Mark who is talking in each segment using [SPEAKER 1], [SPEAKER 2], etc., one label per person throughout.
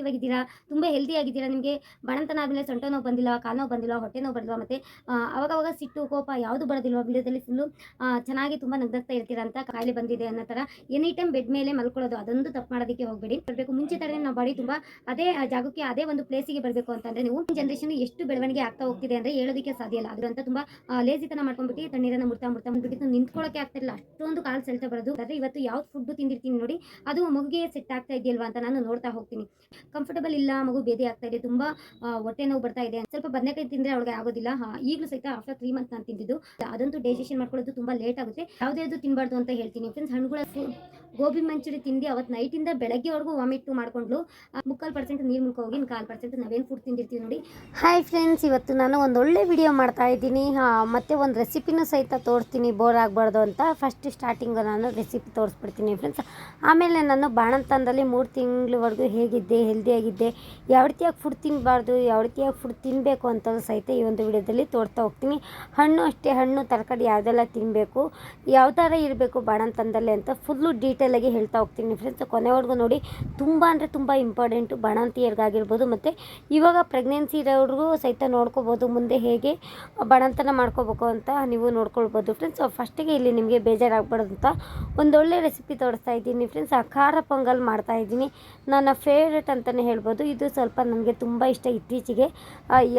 [SPEAKER 1] Active ಆಗಿದ್ದೀರಾ ತುಂಬ healthy ಆಗಿದ್ದೀರಾ? ನಿಮಗೆ ಬಣಂತನ ಆದಮೇಲೆ ಸೊಂಟ ನೋವು ಬಂದಿಲ್ಲ, ಕಾಲು ನೋವು ಬಂದಿಲ್ಲ, ಹೊಟ್ಟೆ ನೋವು ಬಂದಿಲ್ಲ, ಮತ್ತು ಅವಾಗವಾಗ ಸಿಟ್ಟು, ಕೋಪ ಯಾವುದು ಬರೋದಿಲ್ವ ವಿಡಿಯೋದಲ್ಲಿ ಫುಲ್ಲು ಚೆನ್ನಾಗಿ ತುಂಬ ನಗ್ದಾಗ್ತಾ ಇರ್ತೀರಾ ಅಂತ ಕಾಯಿಲೆ ಬಂದಿದೆ ಅನ್ನೋ ಥರ. ಎನಿ ಟೈಮ್ ಬೆಡ್ ಮೇಲೆ ಮಲ್ಕೊಳ್ಳೋದು, ಅದೊಂದು ತಪ್ಪು ಮಾಡೋದಕ್ಕೆ ಹೋಗಬೇಡಿ. ಬರಬೇಕು. ಮುಂಚೆ ಥರನೇ ನಾವು ಬಾಡಿ ತುಂಬ ಅದೇ ಜಾಗಕ್ಕೆ, ಅದೇ ಒಂದು ಪ್ಲೇಸಿಗೆ ಬರಬೇಕು ಅಂತಂದರೆ ನೀವು ಜನ್ರೇಷನ್ ಎಷ್ಟು ಬೆಳವಣಿಗೆ ಆಗ್ತಾ ಹೋಗ್ತಿದೆ ಅಂದರೆ ಹೇಳೋದಕ್ಕೆ ಸಾಧ್ಯ ಇಲ್ಲ. ಅದ್ರಂತ ತುಂಬ ಲೇಜಿತನ ಮಾಡ್ಕೊಂಡ್ಬಿಟ್ಟು ತಣ್ಣೀರನ್ನು ಮುಡ್ತಾ ಮುಡ್ತಾ ಮುಟ್ಬಿಟ್ಟು ನಿಂತ್ಕೊಳ್ಳೋಕೆ ಆಗ್ತಿಲ್ಲ ಅಷ್ಟೊಂದು ಕಾಲು ಸೆಳ್ತಾ ಬರೋದು. ಆದರೆ ಇವತ್ತು ಯಾವ್ದು ಫುಡ್ ತಿಂದಿರ್ತೀನಿ ನೋಡಿ, ಅದು ಮಗುಗೆ ಸೆಟ್ ಆಗ್ತಾ ಇದೆಯಲ್ವಾ ಅಂತ ನಾನು ನೋಡ್ತಾ ಹೋಗ್ತೀನಿ. ಕಂಫರ್ಟಬಲ್ ಇಲ್ಲ, ಮಗು ಬೇದಿ ಆಗ್ತಾ ಇದೆ, ತುಂಬ ಹೊಟ್ಟೆ ನೋವು ಬರ್ತಾ ಇದೆ. ಸ್ವಲ್ಪ ಬದನೆಕಾಯಿ ತಿಂದ್ರೆ ಅವಳಿಗೆ ಆಗೋದಿಲ್ಲ. ಈಗಲೂ ಸಹಿತ ಆಫ್ಟರ್ ತ್ರೀ ಮಂತ್ ನಾನು ತಿಂದಿದ್ದು. ಅದಂತೂ ಡೈಜೆಷನ್ ಮಾಡ್ಕೊಳ್ಳೋದು ತುಂಬ ಲೇಟ್ ಆಗುತ್ತೆ. ಯಾವುದೇ ತಿನ್ನಬಾರ್ದು ಅಂತ ಹೇಳ್ತೀನಿ. ಫ್ರೆಂಡ್ಸ್ ಹಣ್ಣುಗಳ ಗೋಬಿ ಮಂಚೂರಿ ತಿಂದು ಅವತ್ತು ನೈಟಿಂದ ಬೆಳಗ್ಗೆವರೆಗೂ ವಾಮಿಟ್ ಮಾಡ್ಕೊಂಡ್ಲು. ಮುಕ್ಕಾಲು ಪರ್ಸೆಂಟ್ ನೀರು ಹೋಗಿ ಕಾಲು ಪರ್ಸೆಂಟ್ ನಾವೇನು ಫುಡ್ ತಿಂದಿರ್ತೀವಿ ನೋಡಿ. ಹಾಯ್ ಫ್ರೆಂಡ್ಸ್ ಇವತ್ತು ನಾನು ಒಂದು ಒಳ್ಳೆ ವಿಡಿಯೋ ಮಾಡ್ತಾ ಇದ್ದೀನಿ. ಮತ್ತು ಒಂದು ರೆಸಿಪಿನೂ ಸಹಿತ ತೋರಿಸ್ತೀನಿ ಬೋರ್ ಆಗಬಾರ್ದು ಅಂತ. ಫಸ್ಟ್ ಸ್ಟಾರ್ಟಿಂಗ್ ನಾನು ರೆಸಿಪಿ ತೋರಿಸ್ಬಿಡ್ತೀನಿ ಫ್ರೆಂಡ್ಸ್ ಆಮೇಲೆ ನಾನು ಬಾಣಂತನದಲ್ಲಿ ಮೂರು ತಿಂಗಳವರೆಗೂ ಹೇಗಿದ್ದೆ ಹೆಲ್ದಿಯಾಗಿದ್ದೆ ಯಾವ ರೀತಿಯಾಗಿ ಫುಡ್ ತಿನ್ನಬಾರ್ದು ಯಾವ ರೀತಿಯಾಗಿ ಫುಡ್ ತಿನ್ನಬೇಕು ಅಂತ ಸಹಿತ ಈ ಒಂದು ವಿಡಿಯೋದಲ್ಲಿ ತೋರ್ತಾ ಹೋಗ್ತೀನಿ. ಹಣ್ಣು ಅಷ್ಟೇ ಹಣ್ಣು, ತರಕಾರಿ ಯಾವುದೆಲ್ಲ ತಿನ್ನಬೇಕು ಯಾವ ಥರ ಇರಬೇಕು ಬಾಣಂತನದಲ್ಲಿ ಅಂತ ಫುಲ್ಲು ಡೀಟೇಲಾಗಿ ಹೇಳ್ತಾ ಹೋಗ್ತೀನಿ. ಫ್ರೆಂಡ್ಸ್ ಕೊನೆವರೆಗೂ ನೋಡಿ, ತುಂಬ ಅಂದರೆ ತುಂಬ ಇಂಪಾರ್ಟೆಂಟು ಬಾಣಂತಿಯರಿಗಾಗಿರ್ಬೋದು ಮತ್ತು ಇವಾಗ ಪ್ರೆಗ್ನೆನ್ಸಿ ಇರೋವ್ರಿಗೂ ಸಹಿತ ನೋಡ್ಕೋಬೋದು ಮುಂದೆ ಹೇಗೆ ಬಣಂತನ ಮಾಡ್ಕೋಬೇಕು ಅಂತ ನೀವು ನೋಡ್ಕೊಳ್ಬೋದು. ಫ್ರೆಂಡ್ಸ್ ಫಸ್ಟಿಗೆ ಇಲ್ಲಿ ನಿಮಗೆ ಬೇಜಾರಾಗಬಾರ್ದು ಅಂತ ಒಂದೊಳ್ಳೆ ರೆಸಿಪಿ ತೋರಿಸ್ತಾ ಇದ್ದೀನಿ. ಫ್ರೆಂಡ್ಸ್ ಆ ಖಾರ ಪೊಂಗಲ್ ಮಾಡ್ತಾ ಇದ್ದೀನಿ. ನನ್ನ ಫೇವ್ರೇಟ್ ಅಂತಲೇ ಹೇಳ್ಬೋದು. ಇದು ಸ್ವಲ್ಪ ನನಗೆ ತುಂಬ ಇಷ್ಟ ಇತ್ತೀಚೆಗೆ.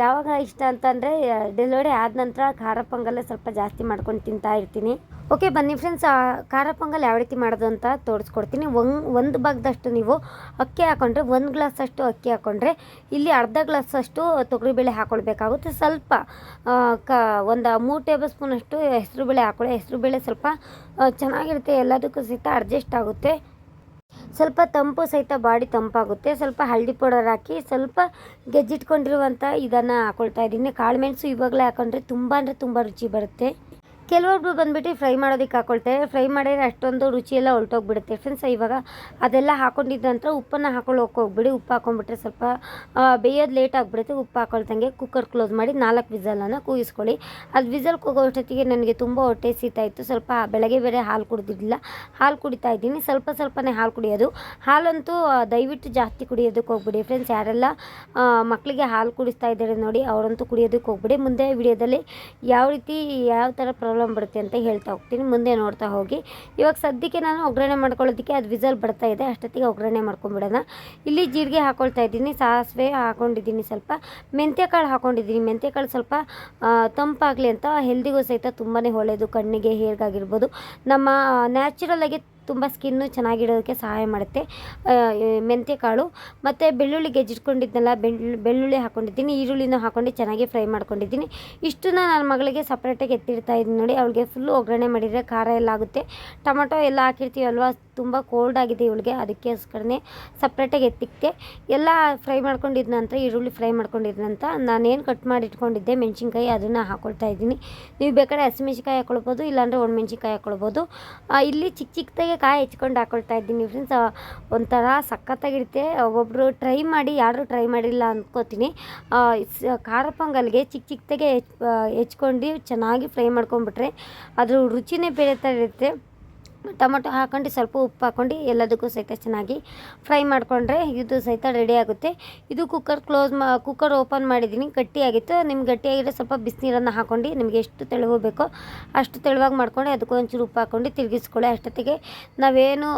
[SPEAKER 1] ಯಾವಾಗ ಇಷ್ಟ ಅಂತಂದರೆ ಡೆಲಿವರಿ ಆದ ನಂತರ ಖಾರ ಪೊಂಗಲ್ ಸ್ವಲ್ಪ ಜಾಸ್ತಿ ಮಾಡ್ಕೊಂಡು ತಿಂತಾ ಇರ್ತೀನಿ. ಓಕೆ ಬನ್ನಿ ಫ್ರೆಂಡ್ಸ್ ಖಾರ ಪೊಂಗಲ್ ಯಾವ ರೀತಿ ಮಾಡೋದು ಅಂತ ತೋರಿಸ್ಕೊಡ್ತೀನಿ. ಒಂದು ಒಂದು ಭಾಗದಷ್ಟು ನೀವು ಅಕ್ಕಿ ಹಾಕೊಂಡ್ರೆ ಒಂದು ಗ್ಲಾಸಷ್ಟು ಅಕ್ಕಿ ಹಾಕೊಂಡ್ರೆ ಇಲ್ಲಿ ಅರ್ಧ ಗ್ಲಾಸಷ್ಟು ತೊಗರಿಬೇಳೆ ಹಾಕ್ಕೊಳ್ಬೇಕಾಗುತ್ತೆ ಸ್ವಲ್ಪ ಕ, ಒಂದು ಮೂರು ಟೇಬಲ್ ಸ್ಪೂನಷ್ಟು ಹೆಸರುಬೇಳೆ ಹಾಕೊಳ್ಳಿ. ಹೆಸರುಬೇಳೆ ಸ್ವಲ್ಪ ಚೆನ್ನಾಗಿರುತ್ತೆ. ಎಲ್ಲದಕ್ಕೂ ಸಹಿತ ಅಡ್ಜಸ್ಟ್ ಆಗುತ್ತೆ. ಸ್ವಲ್ಪ ತಂಪು ಸಹಿತ ಬಾಡಿ ತಂಪಾಗುತ್ತೆ. ಸ್ವಲ್ಪ ಹಳದಿ ಪೌಡರ್ ಹಾಕಿ ಸ್ವಲ್ಪ ಗೆಜ್ಜಿಟ್ಕೊಂಡಿರುವಂಥ ಇದನ್ನು ಹಾಕೊಳ್ತಾ ಇದ್ದೀನಿ. ಕಾಳುಮೆಣಸು ಇವಾಗಲೇ ಹಾಕೊಂಡ್ರೆ ತುಂಬ ಅಂದರೆ ತುಂಬ ರುಚಿ ಬರುತ್ತೆ. ಕೆಲವೊಬ್ರು ಬಂದುಬಿಟ್ಟು ಫ್ರೈ ಮಾಡೋದಕ್ಕೆ ಹಾಕೊಳ್ತಾರೆ. ಫ್ರೈ ಮಾಡಿದ್ರೆ ಅಷ್ಟೊಂದು ರುಚಿಯೆಲ್ಲ ಹೊರಟೋಗ್ಬಿಡುತ್ತೆ ಫ್ರೆಂಡ್ಸ್, ಇವಾಗ ಅದೆಲ್ಲ ಹಾಕೊಂಡಿದ್ದ ನಂತರ ಉಪ್ಪನ್ನು ಹಾಕೊಳ್ಳೋಕೆ ಹೋಗ್ಬಿಡಿ. ಉಪ್ಪು ಹಾಕೊಂಡ್ಬಿಟ್ರೆ ಸ್ವಲ್ಪ ಬೇಯೋದು ಲೇಟ್ ಆಗಿಬಿಡುತ್ತೆ. ಉಪ್ಪು ಹಾಕೊಳ್ತಂಗೆ ಕುಕ್ಕರ್ ಕ್ಲೋಸ್ ಮಾಡಿ ನಾಲ್ಕು ವಿಸಲನ್ನು ಕೂಗಿಸ್ಕೊಳ್ಳಿ. ಅದು ವಿಸಲ್ ಕೂಗೋಷ್ಟೊತ್ತಿಗೆ ನನಗೆ ತುಂಬ ಹೊಟ್ಟೆ ಇತ್ತು. ಸ್ವಲ್ಪ ಬೆಳಗ್ಗೆ ಬೇರೆ ಹಾಲು ಕುಡಿದಿರಲಿಲ್ಲ ಹಾಲು ಕುಡಿತಾ ಇದ್ದೀನಿ. ಸ್ವಲ್ಪ ಸ್ವಲ್ಪನೇ ಹಾಲು ಕುಡಿಯೋದು. ಹಾಲಂತೂ ದಯವಿಟ್ಟು ಜಾಸ್ತಿ ಕುಡಿಯೋದಕ್ಕೆ ಹೋಗ್ಬಿಡಿ. ಫ್ರೆಂಡ್ಸ್, ಯಾರೆಲ್ಲ ಮಕ್ಕಳಿಗೆ ಹಾಲು ಕುಡಿಸ್ತಾ ಇದ್ದಾರೆ ನೋಡಿ, ಅವರಂತೂ ಕುಡಿಯೋದಕ್ಕೆ ಹೋಗ್ಬಿಡಿ. ಮುಂದೆ ವಿಡಿಯೋದಲ್ಲಿ ಯಾವ ರೀತಿ, ಯಾವ ಥರ ಪ್ರಾಬ್ಲಮ್ ಬರುತ್ತೆ ಅಂತ ಹೇಳ್ತಾ ಹೋಗ್ತೀನಿ. ಮುಂದೆ ನೋಡ್ತಾ ಹೋಗಿ. ಇವಾಗ ಸದ್ಯಕ್ಕೆ ನಾನು ಒಗ್ಗರಣೆ ಮಾಡ್ಕೊಳ್ಳೋದಕ್ಕೆ ಅದು ವಿಸಲ್ ಬರ್ತಾ ಇದೆ. ಅಷ್ಟೊತ್ತಿಗೆ ಒಗ್ಗರಣೆ ಮಾಡ್ಕೊಂಬಿಡೋಣ. ಇಲ್ಲಿ ಜೀರಿಗೆ ಹಾಕ್ಕೊಳ್ತಾ ಇದ್ದೀನಿ. ಸಾಸಿವೆ ಹಾಕೊಂಡಿದ್ದೀನಿ ಸ್ವಲ್ಪ. ಮೆಂತ್ಯಕಾಳು ಹಾಕೊಂಡಿದ್ದೀನಿ. ಮೆಂತ್ಯಕಾಳು ಸ್ವಲ್ಪ ತಂಪಾಗಲಿ ಅಂತ ಹೆಲ್ದಿಗೂ ಸಹಿತ ತುಂಬಾ ಒಳ್ಳೆಯದು ಕಣ್ಣಿಗೆ ಹೇರ್ಗಾಗಿರ್ಬೋದು ನಮ್ಮ ನ್ಯಾಚುರಲಾಗಿ ತುಂಬ ಸ್ಕಿನ್ನು ಚೆನ್ನಾಗಿಡೋದಕ್ಕೆ ಸಹಾಯ ಮಾಡುತ್ತೆ. ಮೆಂತ್ಯ ಕಾಳು ಮತ್ತು ಬೆಳ್ಳುಳ್ಳಿ ಗೆಜ್ಜಿಟ್ಕೊಂಡಿದ್ದೆಲ್ಲ ಬೆಳ್ಳು, ಬೆಳ್ಳುಳ್ಳಿ ಹಾಕ್ಕೊಂಡಿದ್ದೀನಿ ಈರುಳ್ಳಿನೂ ಹಾಕ್ಕೊಂಡು ಚೆನ್ನಾಗಿ ಫ್ರೈ ಮಾಡ್ಕೊಂಡಿದ್ದೀನಿ. ಇಷ್ಟನ್ನ ನನ್ನ ಮಗಳಿಗೆ ಸಪ್ರೇಟಾಗಿ ಎತ್ತಿಡ್ತಾ ಇದ್ದೀನಿ ನೋಡಿ, ಅವಳಿಗೆ ಫುಲ್ಲು ಒಗ್ಗರಣೆ ಮಾಡಿದರೆ ಖಾರ ಎಲ್ಲ ಆಗುತ್ತೆ. ಟೊಮೊಟೊ ಎಲ್ಲ ಹಾಕಿರ್ತೀವಲ್ವ ತುಂಬ ಕೋಲ್ಡ್ ಆಗಿದೆ ಇವಳಿಗೆ, ಅದಕ್ಕೋಸ್ಕರನೇ ಸಪ್ರೇಟಾಗಿ ಎತ್ತಿಕ್ತೆ ಎಲ್ಲ ಫ್ರೈ ಮಾಡ್ಕೊಂಡಿದ್ದ ನಂತರ, ಈರುಳ್ಳಿ ಫ್ರೈ ಮಾಡ್ಕೊಂಡಿದ್ದ ನಂತರ ನಾನೇನು ಕಟ್ ಮಾಡಿ ಇಟ್ಕೊಂಡಿದ್ದೆ ಮೆಣಸಿನ್ಕಾಯಿ ಅದನ್ನು ಹಾಕ್ಕೊಳ್ತಾ ಇದ್ದೀನಿ. ನೀವು ಬೇಕಾದ್ರೆ ಹಸಿಮೆಣ್ಸಿನ್ಕಾಯಿ ಹಾಕ್ಕೊಳ್ಬೋದು ಇಲ್ಲಾಂದರೆ ಒಣಮೆಣ್ಸಿನ್ಕಾಯಿ ಹಾಕ್ಕೊಳ್ಬೋದು ಇಲ್ಲಿ ಚಿಕ್ಕ ಚಿಕ್ಕದಾಗೆ ಕಾಯಿ ಹೆಚ್ಕೊಂಡು ಹಾಕೊಳ್ತಾ ಇದ್ದೀನಿ ಫ್ರೆಂಡ್ಸ್ ಒಂಥರ ಸಖತ್ತಾಗಿರುತ್ತೆ. ಒಬ್ಬೊಬ್ಬರು ಟ್ರೈ ಮಾಡಿ ಯಾರು ಟ್ರೈ ಮಾಡಿಲ್ಲ ಅಂದ್ಕೋತೀನಿ ಖಾರ ಪೊಂಗಲ್ಗೆ ಚಿಕ್ಕ ಚಿಕ್ಕದಾಗೆ ಹೆಚ್ ಹೆಚ್ಕೊಂಡು ಚೆನ್ನಾಗಿ ಫ್ರೈ ಮಾಡ್ಕೊಂಡ್ಬಿಟ್ರೆ ಅದ್ರ ರುಚಿನೇ ಬೇರೆ ಥರ ಇರುತ್ತೆ. ಟೊಮೊಟೊ ಹಾಕೊಂಡು ಸ್ವಲ್ಪ ಉಪ್ಪು ಹಾಕೊಂಡು ಎಲ್ಲದಕ್ಕೂ ಸಹಿತ ಚೆನ್ನಾಗಿ ಫ್ರೈ ಮಾಡಿಕೊಂಡ್ರೆ ಇದು ಸಹಿತ ರೆಡಿ ಆಗುತ್ತೆ. ಇದು ಕುಕ್ಕರ್ ಕ್ಲೋಸ್ ಮಾ ಕುಕ್ಕರ್ ಓಪನ್ ಮಾಡಿದ್ದೀನಿ. ಗಟ್ಟಿಯಾಗಿತ್ತು. ನಿಮ್ಗೆ ಗಟ್ಟಿಯಾಗಿದ್ರೆ ಸ್ವಲ್ಪ ಬಿಸಿನೀರನ್ನು ಹಾಕ್ಕೊಂಡು ನಿಮಗೆ ಎಷ್ಟು ತೆಳುವು ಬೇಕೋ ಅಷ್ಟು ತೆಳುವಾಗಿ ಮಾಡ್ಕೊಂಡು ಅದಕ್ಕೆ ಒಂಚೂರು ಉಪ್ಪು ಹಾಕ್ಕೊಂಡು ತಿರುಗಿಸ್ಕೊಳ್ಳಿ. ಅಷ್ಟೊತ್ತಿಗೆ ನಾವೇನು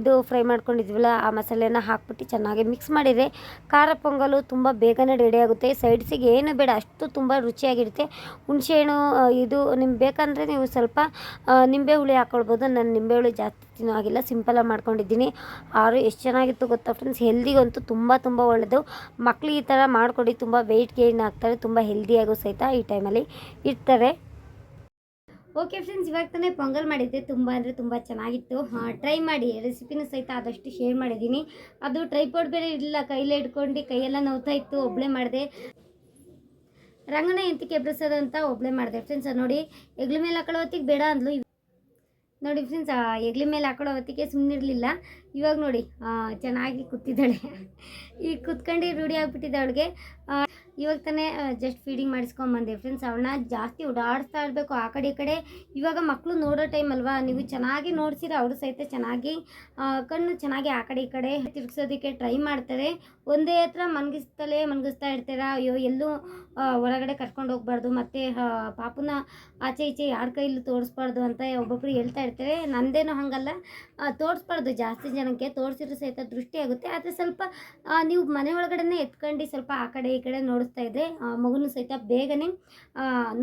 [SPEAKER 1] ಇದು ಫ್ರೈ ಮಾಡ್ಕೊಂಡಿದ್ವಲ್ಲ, ಆ ಮಸಾಲೆನ ಹಾಕ್ಬಿಟ್ಟು ಚೆನ್ನಾಗಿ ಮಿಕ್ಸ್ ಮಾಡಿದರೆ ಖಾರ ಪೊಂಗಲು ತುಂಬ ಬೇಗನೆ ರೆಡಿ ಆಗುತ್ತೆ. ಸೈಡ್ಸಿಗೆ ಏನು ಬೇಡ, ಅಷ್ಟು ತುಂಬ ರುಚಿಯಾಗಿರುತ್ತೆ. ಹುಣಸೆಹಣ್ಣು ಇದು ನಿಮ್ಗೆ ಬೇಕಂದರೆ ನೀವು ಸ್ವಲ್ಪ ನಿಂಬೆ ಹುಳಿ ಹಾಕ್ಕೊಳ್ಬೋದು ನಾನು ನಿಂಬೆ ಹುಳಿ ಜಾಸ್ತಿ ತಿನ್ನೋ ಆಗಿಲ್ಲ ಸಿಂಪಲಾಗಿ ಮಾಡ್ಕೊಂಡಿದ್ದೀನಿ. ಆರು ಎಷ್ಟು ಚೆನ್ನಾಗಿತ್ತು ಗೊತ್ತಾ ಫ್ರೆಂಡ್ಸ್ ಹೆಲ್ದಿಗಂತೂ ತುಂಬ ತುಂಬ ಒಳ್ಳೆಯದು ಮಕ್ಳಿಗೆ ಈ ಥರ ಮಾಡಿಕೊಡಿ ತುಂಬ ವೆಯ್ಟ್ ಗೇನ್ ಆಗ್ತಾರೆ, ತುಂಬ ಹೆಲ್ದಿಯಾಗೂ ಸಹಿತ ಈ ಟೈಮಲ್ಲಿ ಇರ್ತಾರೆ. ಓಕೆ ಫ್ರೆಂಡ್ಸ್ ಇವಾಗ ತಾನೇ ಪೊಂಗಲ್ ಮಾಡಿದ್ದೆ. ತುಂಬ ಅಂದರೆ ತುಂಬ ಚೆನ್ನಾಗಿತ್ತು. ಟ್ರೈ ಮಾಡಿ. ರೆಸಿಪಿನೂ ಸಹಿತ ಆದಷ್ಟು ಶೇರ್ ಮಾಡಿದ್ದೀನಿ. ಅದು ಟ್ರೈಪೋಡ್ ಬೇರೆ ಇಲ್ಲ ಕೈಲೇ ಇಟ್ಕೊಂಡು ಕೈಯೆಲ್ಲ ನೋವ್ತಾ ಇತ್ತು ಒಬ್ಬಳೇ ಮಾಡಿದೆ. ರಂಗನ ಎಂತಿಕೆ ಬ್ರಸದಂತ ಅಂತ ಒಬ್ಬಳೇ ಮಾಡಿದೆ. ಫ್ರೆಂಡ್ಸ್ ನೋಡಿ ಎಗ್ಲ ಮೇಲೆ ಹಾಕೊಳ್ಳೋ ಹೊತ್ತಿಗೆ ಬೇಡ ಅಂದ್ಲು. ನೋಡಿ ಫ್ರೆಂಡ್ಸ್ ಎಗ್ಲಿ ಮೇಲೆ ಹಾಕೊಳ್ಳೋ ಹೊತ್ತಿಗೆ ಸುಮ್ಮನಿರಲಿಲ್ಲ ಇವಾಗ ನೋಡಿ ಚೆನ್ನಾಗಿ ಕೂತಿದ್ದಾಳೆ. ಈಗ ಕುತ್ಕೊಂಡು ರೂಢಿ ಆಗಿಬಿಟ್ಟಿದೆ ಅವಳಿಗೆ. ಇವಾಗ ತಾನೇ ಜಸ್ಟ್ ಫೀಡಿಂಗ್ ಮಾಡಿಸ್ಕೊಂಬಂದೆ ಫ್ರೆಂಡ್ಸ್ ಅವಳನ್ನ ಜಾಸ್ತಿ ಓಡಾಡಿಸ್ತಾ ಇರಬೇಕು ಆ ಕಡೆ ಈ ಕಡೆ. ಇವಾಗ ಮಕ್ಕಳು ನೋಡೋ ಟೈಮ್ ಅಲ್ವಾ? ನೀವು ಚೆನ್ನಾಗಿ ನೋಡಿಸಿದ್ರೆ ಅವರು ಸಹಿತ ಚೆನ್ನಾಗಿ ಕಣ್ಣು ಚೆನ್ನಾಗಿ ಆ ಕಡೆ ಈ ಕಡೆ ತಿರುಗಿಸೋದಕ್ಕೆ ಟ್ರೈ ಮಾಡ್ತಾರೆ. ಒಂದೇ ಹತ್ರ ಮನ್ಗಿಸ್ತಲೇ ಮನ್ಗಿಸ್ತಾ ಇರ್ತೀರಾ? ಅಯ್ಯೋ, ಎಲ್ಲೂ ಒಳಗಡೆ ಕರ್ಕೊಂಡು ಹೋಗ್ಬಾರ್ದು. ಮತ್ತು ಪಾಪುನ ಆಚೆ ಈಚೆ ಯಾರ ಕೈಲೂ ತೋರಿಸ್ಬಾರ್ದು ಅಂತ ಒಬ್ಬೊಬ್ಬರು ಹೇಳ್ತಾ ಇರ್ತಾರೆ. ನಂದೇನೋ ಹಾಗಲ್ಲ. ತೋರಿಸ್ಬಾರ್ದು ಜಾಸ್ತಿ ಜನಕ್ಕೆ. ತೋರಿಸಿದ್ರು ಸಹಿತ ದೃಷ್ಟಿ ಆಗುತ್ತೆ. ಆದರೆ ಸ್ವಲ್ಪ ನೀವು ಮನೆ ಒಳಗಡೆನೇ ಎತ್ಕೊಂಡು ಸ್ವಲ್ಪ ಆ ಕಡೆ ಈ ಕಡೆ ನೋಡಿಸ್ತಾ ಇದೆ. ಮಗುನೂ ಸಹಿತ ಬೇಗನೆ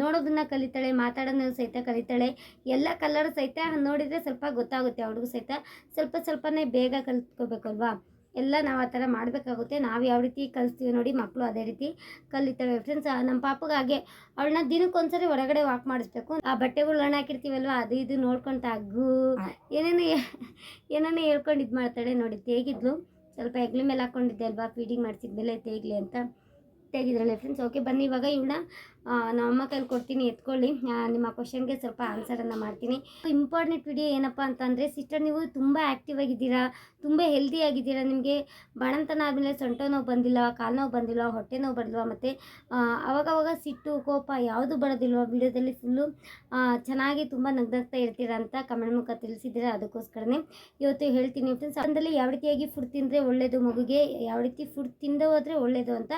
[SPEAKER 1] ನೋಡೋದನ್ನ ಕಲಿತಾಳೆ ಮಾತಾಡೋದನ್ನ ಸಹಿತ ಕಲಿತಾಳೆ. ಎಲ್ಲ ಕಲರ್ ಸಹಿತ ನೋಡಿದರೆ ಸ್ವಲ್ಪ ಗೊತ್ತಾಗುತ್ತೆ ಅವ್ರಿಗೂ ಸಹಿತ. ಸ್ವಲ್ಪ ಸ್ವಲ್ಪನೇ ಬೇಗ ಕಲ್ತ್ಕೋಬೇಕಲ್ವಾ? ಎಲ್ಲ ನಾವು ಆ ಥರ ಮಾಡಬೇಕಾಗುತ್ತೆ. ನಾವು ಯಾವ ರೀತಿ ಕಲಿಸ್ತೀವಿ ನೋಡಿ ಮಕ್ಕಳು ಅದೇ ರೀತಿ ಕಲಿತವೆ ಫ್ರೆಂಡ್ಸ್ ನಮ್ಮ ಪಾಪಗೆ ಹಾಗೆ ಅವಳನ್ನ ದಿನಕ್ಕೊಂದ್ಸರಿ ಹೊರಗಡೆ ವಾಕ್ ಮಾಡಿಸ್ಬೇಕು. ಆ ಬಟ್ಟೆಗಳು ಒಣ ಹಾಕಿರ್ತೀವಲ್ವ ಅದು ಇದು ನೋಡ್ಕೊಂತ ಅಗ್ಗು ಏನೇನು ಏನೇನೋ ಹೇಳ್ಕೊಂಡು ಇದು ಮಾಡ್ತಾಳೆ ನೋಡಿ. ತೇಗಿದ್ಲು. ಸ್ವಲ್ಪ ಹೆಗ್ಲಿ ಮೇಲೆ ಹಾಕ್ಕೊಂಡಿದ್ದೆ ಅಲ್ವಾ? ಫೀಡಿಂಗ್ ಮಾಡಿಸಿದ್ಮೇಲೆ ತೇಗ್ಲಿ ಅಂತ. ತೆಗಿದ್ರಲ್ಲ ಫ್ರೆಂಡ್ಸ್ ಓಕೆ ಬನ್ನಿ ಇವಾಗ ಇವಳನ್ನ ನಮ್ಮ ಕೈಲಿ ಕೊಡ್ತೀನಿ, ಎತ್ಕೊಳ್ಳಿ. ನಿಮ್ಮ ಕ್ವಶನ್ಗೆ ಸ್ವಲ್ಪ ಆನ್ಸರನ್ನು ಮಾಡ್ತೀನಿ. ಇಂಪಾರ್ಟೆಂಟ್ ವಿಡಿಯೋ ಏನಪ್ಪ ಅಂತಂದರೆ ಸಿಸ್ಟರ್ ನೀವು ತುಂಬ ಆ್ಯಕ್ಟಿವ್ ಆಗಿದ್ದೀರಾ, ತುಂಬ ಹೆಲ್ದಿ ಆಗಿದ್ದೀರಾ ನಿಮಗೆ. ಬಣಂತನ ಆದಮೇಲೆ ಸೊಂಟ ನೋವು ಬಂದಿಲ್ಲ, ಕಾಲು ನೋವು ಬಂದಿಲ್ಲ, ಹೊಟ್ಟೆ ನೋವು ಬಂದಿಲ್ವ ಮತ್ತು ಅವಾಗವಾಗ ಸಿಟ್ಟು, ಕೋಪ ಯಾವುದು ಬರೋದಿಲ್ವ? ವಿಡಿಯೋದಲ್ಲಿ ಫುಲ್ಲು ಚೆನ್ನಾಗಿ ತುಂಬ ನಗ್ನಗ್ತಾ ಇರ್ತೀರಾ ಅಂತ ಕಮೆಂಟ್ ಮುಖ ತಿಳಿಸಿದ್ದೀರಾ ಅದಕ್ಕೋಸ್ಕರನೇ ಇವತ್ತು ಹೇಳ್ತೀನಿ. ಫ್ರೆಂಡ್ಸ್ ಅದರಲ್ಲಿ ಯಾವ ರೀತಿಯಾಗಿ ಫುಡ್ ತಿಂದರೆ ಒಳ್ಳೆಯದು ಮಗುಗೆ ಯಾವ ರೀತಿ ಫುಡ್ ತಿಂದು ಹೋದರೆ ಒಳ್ಳೆಯದು ಅಂತ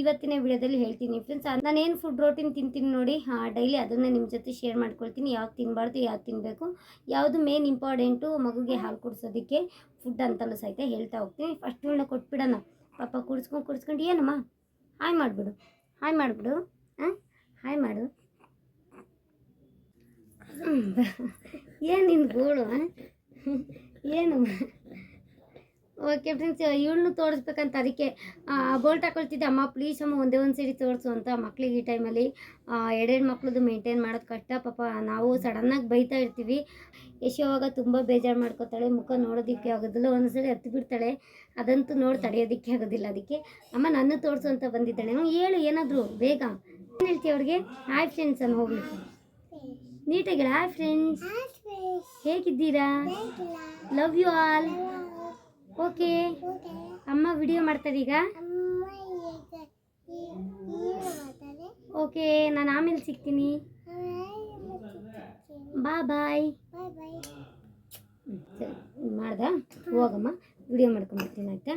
[SPEAKER 1] ಇವತ್ತಿನ ವಿಡಿಯೋದಲ್ಲಿ ಹೇಳ್ತೀನಿ. ಫ್ರೆಂಡ್ಸ್ ನಾನೇನು ಫುಡ್ ರೋಟಿನ್ ತಿಂತೀನಿ ನೋಡಿ. ಡೈಲಿ ಅದನ್ನು ನಿಮ್ಮ ಜೊತೆ ಶೇರ್ ಮಾಡ್ಕೊಳ್ತೀನಿ. ಯಾವ್ದು ತಿನ್ನಬಾರ್ದು ಯಾವ್ದು ತಿನ್ನಬೇಕು ಯಾವುದು ಮೇನ್ ಇಂಪಾರ್ಟೆಂಟು ಮಗುಗೆ ಹಾಲು ಕುಡಿಸೋದಕ್ಕೆ ಫುಡ್ ಅಂತಲೂ ಸಹಿತ ಹೇಳ್ತಾ ಹೋಗ್ತೀನಿ. ಫಸ್ಟ್ ಇವಳನ್ನ ಕೊಟ್ಬಿಡೋಣ. ಪಾಪ ಕುಡಿಸ್ಕೊಂಡು ಕುಡಿಸ್ಕೊಂಡು ಏನಮ್ಮ? ಹಾಯ್ ಮಾಡಿಬಿಡು. ಹಾಯ್ ಮಾಡಿಬಿಡು. ಹಾಂ? ಹಾಯ್ ಮಾಡು. ಏನು ನಿನ್ನ ಗೋಳು? ಏನು ಓಕೆ ಫ್ರೆಂಡ್ಸ್ ಇವಳನ್ನು ತೋರಿಸ್ಬೇಕಂತ ಅದಕ್ಕೆ ಬೋಲ್ಟ್ ಹಾಕೊಳ್ತಿದ್ದೆ. ಅಮ್ಮ ಪ್ಲೀಸ್ ಅಮ್ಮ ಒಂದೇ ಒಂದು ಸರಿ ತೋರಿಸು ಅಂತ ಮಕ್ಳಿಗೆ ಈ ಟೈಮಲ್ಲಿ ಎರಡೆರಡು ಮಕ್ಳದ್ದು ಮೇಂಟೈನ್ ಮಾಡೋದು ಕಷ್ಟ. ಪಾಪ ನಾವು ಸಡನ್ನಾಗಿ ಬೈತಾ ಇರ್ತೀವಿ. ಯಶೋವಾಗ ತುಂಬ ಬೇಜಾರು ಮಾಡ್ಕೋತಾಳೆ. ಮುಖ ನೋಡೋದಕ್ಕೆ ಆಗೋದಿಲ್ಲ. ಒಂದೊಂದ್ಸರಿ ಹತ್ತು ಬಿಡ್ತಾಳೆ. ಅದಂತೂ ನೋಡಿ ತಡೆಯೋದಕ್ಕೆ ಆಗೋದಿಲ್ಲ ಅದಕ್ಕೆ. ಅಮ್ಮ ನನ್ನ ತೋರಿಸು ಅಂತ ಬಂದಿದ್ದಾಳೆ. ಹೇಳು ಏನಾದರೂ ಬೇಗ. ಏನು ಹೇಳ್ತೀವಿ ಅವ್ರಿಗೆ? ಹಾಯ್ ಫ್ರೆಂಡ್ಸ್ ಅನ್ನು ಹೋಗ್ಲಿ. ನೀಟಾಗಿ ಹಾಯ್ ಫ್ರೆಂಡ್ಸ್ ಹೇಗಿದ್ದೀರಾ? Love you all okay. ಅಮ್ಮ ವಿಡಿಯೋ ಮಾಡ್ತಾರೆ ಈಗ? ಓಕೆ, ನಾನು ಆಮೇಲೆ ಸಿಗ್ತೀನಿ. ಬಾ ಬಾಯ್ ಮಾಡ್ದ? ಹೋಗಮ್ಮ ವಿಡಿಯೋ ಮಾಡ್ಕೊಂಬರ್ತೀನಿ ಆಯ್ತಾ?